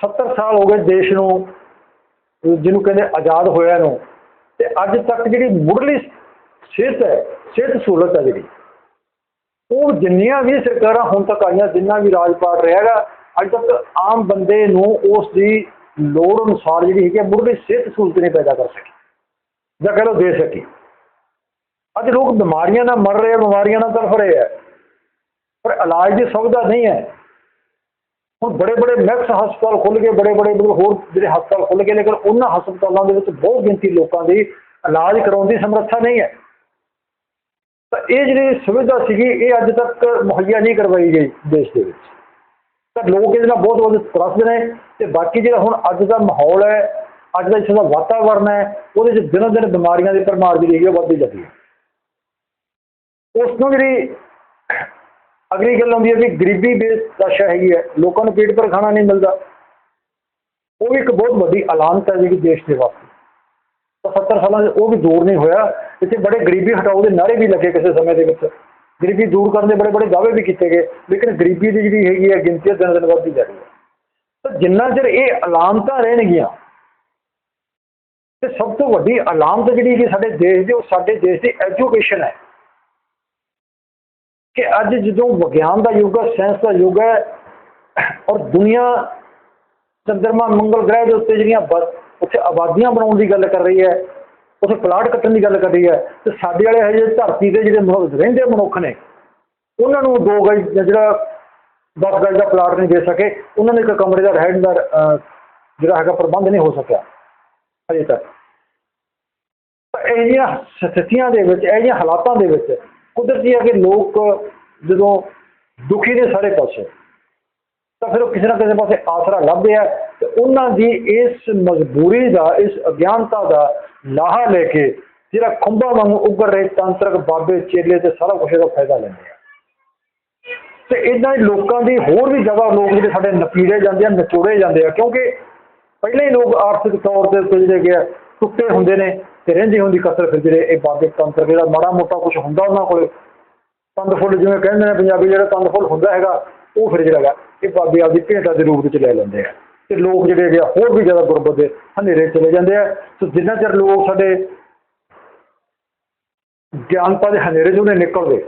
70 ਸਾਲ ਹੋ ਗਏ ਦੇਸ਼ ਨੂੰ ਜਿਹਨੂੰ ਕਹਿੰਦੇ ਆਜ਼ਾਦ ਹੋਇਆ ਨੂੰ। ਤੇ ਅੱਜ ਤੱਕ ਜਿਹੜੀ ਮੁੱਢਲੀ ਸਿਹਤ ਹੈ ਸਿਹਤ ਸਹੂਲਤ ਹੈ ਜਿਹੜੀ ਉਹ ਜਿੰਨੀਆਂ ਵੀ ਸਰਕਾਰਾਂ ਹੁਣ ਤੱਕ ਆਈਆਂ ਜਿੰਨਾ ਵੀ ਰਾਜਪਾਲ ਰਿਹਾਗਾ ਅੱਜ ਤੱਕ ਆਮ ਬੰਦੇ ਨੂੰ ਉਸ ਦੀ ਲੋੜ ਅਨੁਸਾਰ ਜਿਹੜੀ ਹੈਗੀ ਆ, ਮੁੱਢਲੀ ਸਿਹਤ ਸਹੂਲਤ ਨਹੀਂ ਪੈਦਾ ਕਰ ਸਕੀ। ਜਾਂ ਕਹਿ ਲਓ ਦੇ ਸਕੀ। ਅੱਜ ਲੋਕ ਬਿਮਾਰੀਆਂ ਨਾਲ ਮਰ ਰਹੇ ਆ ਬਿਮਾਰੀਆਂ ਨਾਲ ਤੜਫ ਰਹੇ ਆ। ਪਰ ਇਲਾਜ ਦੀ ਸੁਵਿਧਾ ਨਹੀਂ ਹੈ। ਹੁਣ ਬੜੇ ਬੜੇ ਮੈਕਸ ਹਸਪਤਾਲ ਖੁੱਲ ਗਏ ਬੜੇ ਬੜੇ ਮਤਲਬ ਹੋਰ ਜਿਹੜੇ ਹਸਪਤਾਲ ਖੁੱਲ ਗਏ, ਲੇਕਿਨ ਉਹਨਾਂ ਹਸਪਤਾਲਾਂ ਦੇ ਵਿੱਚ ਬਹੁਤ ਗਿਣਤੀ ਲੋਕਾਂ ਦੀ ਇਲਾਜ ਕਰਾਉਣ ਦੀ ਸਮਰੱਥਾ ਨਹੀਂ ਹੈ। ਤਾਂ ਇਹ ਜਿਹੜੀ ਸੁਵਿਧਾ ਸੀਗੀ, ਇਹ ਅੱਜ ਤੱਕ ਮੁਹੱਈਆ ਨਹੀਂ ਕਰਵਾਈ ਗਈ ਦੇਸ਼ ਦੇ ਵਿੱਚ। ਤਾਂ ਲੋਕ ਇਹਦੇ ਨਾਲ ਬਹੁਤ ਬਹੁਤ ਤਰਸਦੇ ਨੇ ਤੇ ਬਾਕੀ ਜਿਹੜਾ ਹੁਣ ਅੱਜ ਦਾ ਮਾਹੌਲ ਹੈ, ਅੱਜ ਦਾ ਜਿਹੜਾ ਵਾਤਾਵਰਨ ਹੈ, ਉਹਦੇ ਵਿੱਚ ਦਿਨੋ ਦਿਨ ਬਿਮਾਰੀਆਂ ਦੀ ਭਰਮਾਰ ਜਿਹੜੀ ਹੈਗੀ ਉਹ ਵੱਧਦੀ ਜਾਂਦੀ ਹੈ। ਉਸ ਨੂੰ ਜਿਹੜੀ ਅਗਲੀ ਗੱਲ ਆਉਂਦੀ ਹੈ ਵੀ ਗਰੀਬੀ ਬੇਸ ਦਸ਼ਾ ਹੈਗੀ ਹੈ, ਲੋਕਾਂ ਨੂੰ ਪੇਟ ਪਰ ਖਾਣਾ ਨਹੀਂ ਮਿਲਦਾ। ਉਹ ਵੀ ਇੱਕ ਬਹੁਤ ਵੱਡੀ ਅਲਾਮਤ ਹੈ ਜਿਹੜੀ ਦੇਸ਼ ਦੇ ਵਾਸਤੇ। ਤਾਂ 70 ਸਾਲਾਂ 'ਚ ਉਹ ਵੀ ਦੂਰ ਨਹੀਂ ਹੋਇਆ। ਇੱਥੇ ਬੜੇ ਗਰੀਬੀ ਹਟਾਓ ਦੇ ਨਾਰੇ ਵੀ ਲੱਗੇ ਕਿਸੇ ਸਮੇਂ ਦੇ ਵਿੱਚ। ਗਰੀਬੀ ਦੂਰ ਕਰਨ ਦੇ ਬੜੇ ਬੜੇ ਦਾਅਵੇ ਵੀ ਕੀਤੇ ਗਏ, ਲੇਕਿਨ ਗਰੀਬੀ ਦੀ ਜਿਹੜੀ ਹੈਗੀ ਹੈ, ਗਿਣਤੀ ਦਿਨ ਦਿਨ ਵੱਧਦੀ ਜਾ ਰਹੀ ਹੈ। ਤਾਂ ਜਿੰਨਾ ਚਿਰ ਇਹ ਅਲਾਮਤਾਂ ਰਹਿਣਗੀਆਂ, ਤੇ ਸਭ ਤੋਂ ਵੱਡੀ ਅਲਾਮਤ ਜਿਹੜੀ ਕਿ ਸਾਡੇ ਦੇਸ਼ ਦੀ, ਉਹ ਸਾਡੇ ਦੇਸ਼ ਦੀ ਐਜੂਕੇਸ਼ਨ ਹੈ। ਕਿ ਅੱਜ ਜਦੋਂ ਵਿਗਿਆਨ ਦਾ ਯੁੱਗ ਹੈ ਸਾਇੰਸ ਦਾ ਯੁੱਗ ਹੈ, ਔਰ ਦੁਨੀਆ ਚੰਦਰਮਾ ਮੰਗਲ ਗ੍ਰਹਿ ਦੇ ਉੱਤੇ ਜਿਹੜੀਆਂ ਬ- ਉੱਥੇ ਆਬਾਦੀਆਂ ਬਣਾਉਣ ਦੀ ਗੱਲ ਕਰ ਰਹੀ ਹੈ, ਉੱਥੇ ਪਲਾਟ ਕੱਟਣ ਦੀ ਗੱਲ ਕਰ ਰਹੀ ਹੈ, ਤੇ ਸਾਡੇ ਵਾਲੇ ਹਜੇ ਧਰਤੀ ਦੇ ਜਿਹੜੇ ਮਨੁੱਖ- ਰਹਿੰਦੇ ਮਨੁੱਖ ਨੇ, ਉਹਨਾਂ ਨੂੰ ਦੋ ਗਜ ਜਾਂ ਜਿਹੜਾ 10 ਗਜ ਦਾ ਪਲਾਟ ਨਹੀਂ ਦੇ ਸਕੇ, ਉਹਨਾਂ ਨੂੰ ਇੱਕ ਕਮਰੇ ਦਾ ਰਹਿਣ ਦਾ ਜਿਹੜਾ ਹੈਗਾ ਪ੍ਰਬੰਧ ਨਹੀਂ ਹੋ ਸਕਿਆ। ਹਜੇ ਤੱਕ। ਤਾਂ ਇਹ ਜਿਹੀਆਂ ਸਥਿਤੀਆਂ ਦੇ ਵਿੱਚ, ਇਹ ਜਿਹੀਆਂ ਹਾਲਾਤਾਂ ਦੇ ਵਿੱਚ ਕੁਦਰਤੀ ਹੈ ਕਿ ਲੋਕ ਜਦੋਂ ਦੁਖੀ ਨੇ ਸਾਰੇ ਪਾਸੇ, ਤਾਂ ਫਿਰ ਉਹ ਕਿਸੇ ਨਾ ਕਿਸੇ ਪਾਸੇ ਆਸਰਾ ਲੱਭਦੇ ਆ ਤੇ ਉਹਨਾਂ ਦੀ ਇਸ ਮਜਬੂਰੀ ਦਾ, ਇਸ ਅਗਿਆਨਤਾ ਦਾ ਲਾਹਾ ਲੈ ਕੇ ਜਿਹੜਾ ਖੁੰਭਾਂ ਵਾਂਗੂ ਉੱਗਰ ਰਹੇ ਤਾਂਤਰਿਕ ਬਾਬੇ, ਚੇਲੇ ਤੇ ਸਾਰਾ ਕੁਝ ਇਹਦਾ ਫਾਇਦਾ ਲੈਂਦੇ ਆ। ਤੇ ਇਦਾਂ ਲੋਕਾਂ ਦੀ ਹੋਰ ਵੀ ਜਗ੍ਹਾ ਲੋਕ ਜਿਹੜੇ ਸਾਡੇ ਨਪੀੜੇ ਜਾਂਦੇ ਆ, ਨਚੋੜੇ ਜਾਂਦੇ ਆ, ਕਿਉਂਕਿ ਪਹਿਲਾਂ ਹੀ ਲੋਕ ਆਰਥਿਕ ਤੌਰ ਤੇ ਉੱਤੇ ਜਿਹੜੇ ਗਿਆ ਟੁੱਟੇ ਹੁੰਦੇ ਨੇ। ਤੇ ਰਹਿੰਦੀ ਹੁੰਦੀ ਕਸਰ ਫਿਰ ਜਿਹੜੇ ਇਹ ਬਾਬੇ ਤੰਤਰ, ਜਿਹੜਾ ਮਾੜਾ ਮੋਟਾ ਕੁਝ ਹੁੰਦਾ ਉਹਨਾਂ ਕੋਲੇ, ਤੰਦ ਫੁੱਲ ਜਿਵੇਂ ਕਹਿੰਦੇ ਨੇ ਪੰਜਾਬੀ ਜਿਹੜਾ ਤੰਦ ਫੁੱਲ ਹੁੰਦਾ ਹੈਗਾ, ਉਹ ਫਿਰ ਜਿਹੜਾ ਹੈਗਾ, ਇਹ ਬਾਬੇ ਆਪਦੀ ਭੇਟਾ ਦੇ ਰੂਪ ਵਿੱਚ ਲੈ ਲੈਂਦੇ ਆ। ਤੇ ਲੋਕ ਜਿਹੜੇ ਹੈਗੇ ਆ, ਹੋਰ ਵੀ ਜ਼ਿਆਦਾ ਗੁਰਬਤ ਦੇ ਹਨੇਰੇ ਚਲੇ ਜਾਂਦੇ ਆ। ਸੋ ਜਿੰਨਾ ਚਿਰ ਲੋਕ ਸਾਡੇ ਗਿਆਨਤਾ ਦੇ ਹਨੇਰੇ ਚੋਂ ਨਿਕਲਦੇ,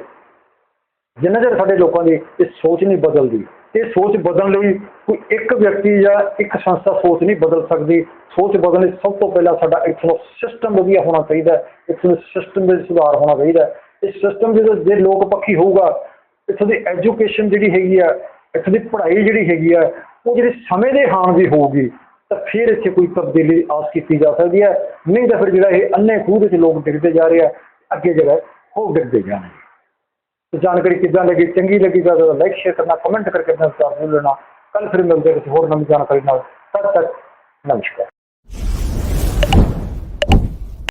ਜਿੰਨਾ ਚਿਰ ਸਾਡੇ ਲੋਕਾਂ ਦੀ ਇਹ ਸੋਚ ਨਹੀਂ ਬਦਲਦੀ ਇਹ ਸੋਚ ਬਦਲਣ ਲਈ ਕੋਈ ਇੱਕ ਵਿਅਕਤੀ ਜਾਂ ਇੱਕ ਸੰਸਥਾ ਸੋਚ ਨਹੀਂ ਬਦਲ ਸਕਦੀ ਸੋਚ ਬਦਲਣ ਲਈ ਸਭ ਤੋਂ ਪਹਿਲਾਂ ਸਾਡਾ ਇੱਥੋਂ ਸਿਸਟਮ ਵਧੀਆ ਹੋਣਾ ਚਾਹੀਦਾ ਹੈ। ਇੱਥੋਂ ਸਿਸਟਮ ਵਿੱਚ ਸੁਧਾਰ ਹੋਣਾ ਚਾਹੀਦਾ ਹੈ। ਇਹ ਸਿਸਟਮ ਜਦੋਂ ਜੇ ਲੋਕ ਪੱਖੀ ਹੋਊਗਾ, ਇੱਥੋਂ ਦੀ ਐਜੂਕੇਸ਼ਨ ਜਿਹੜੀ ਹੈਗੀ ਆ, ਇੱਥੋਂ ਦੀ ਪੜ੍ਹਾਈ ਜਿਹੜੀ ਹੈਗੀ ਆ, ਉਹ ਜਿਹੜੀ ਸਮੇਂ ਦੇ ਹਾਣ ਦੀ ਹੋਊਗੀ, ਤਾਂ ਫਿਰ ਇੱਥੇ ਕੋਈ ਤਬਦੀਲੀ ਆਸ ਕੀਤੀ ਜਾ ਸਕਦੀ ਹੈ ਨਹੀਂ ਤਾਂ ਫਿਰ ਜਿਹੜਾ ਇਹ ਅੰਨੇ ਖੂਹ ਦੇ ਵਿੱਚ ਲੋਕ ਡਿੱਗਦੇ ਜਾ ਰਹੇ ਆ, ਅੱਗੇ ਜਿਹੜਾ ਉਹ ਡਿੱਗਦੇ ਜਾਣਗੇ ਜਾਣਕਾਰੀ ਕਿੱਦਾਂ ਲੱਗੀ, ਚੰਗੀ ਲੱਗੀ ਤਾਂ ਲਾਈਕ ਸ਼ੇਅਰ ਕਰਨਾ ਕਮੈਂਟ ਕਰਕੇ ਆਪਣਾ ਵਿਚਾਰ ਜ਼ਰੂਰ ਲੈਣਾ ਕੱਲ ਫਿਰ ਮਿਲਦੇ ਹਾਂ ਕਿਸੇ ਹੋਰ ਨਵੀਂ ਜਾਣਕਾਰੀ ਨਾਲ। ਤਦ ਤੱਕ ਨਮਸਕਾਰ।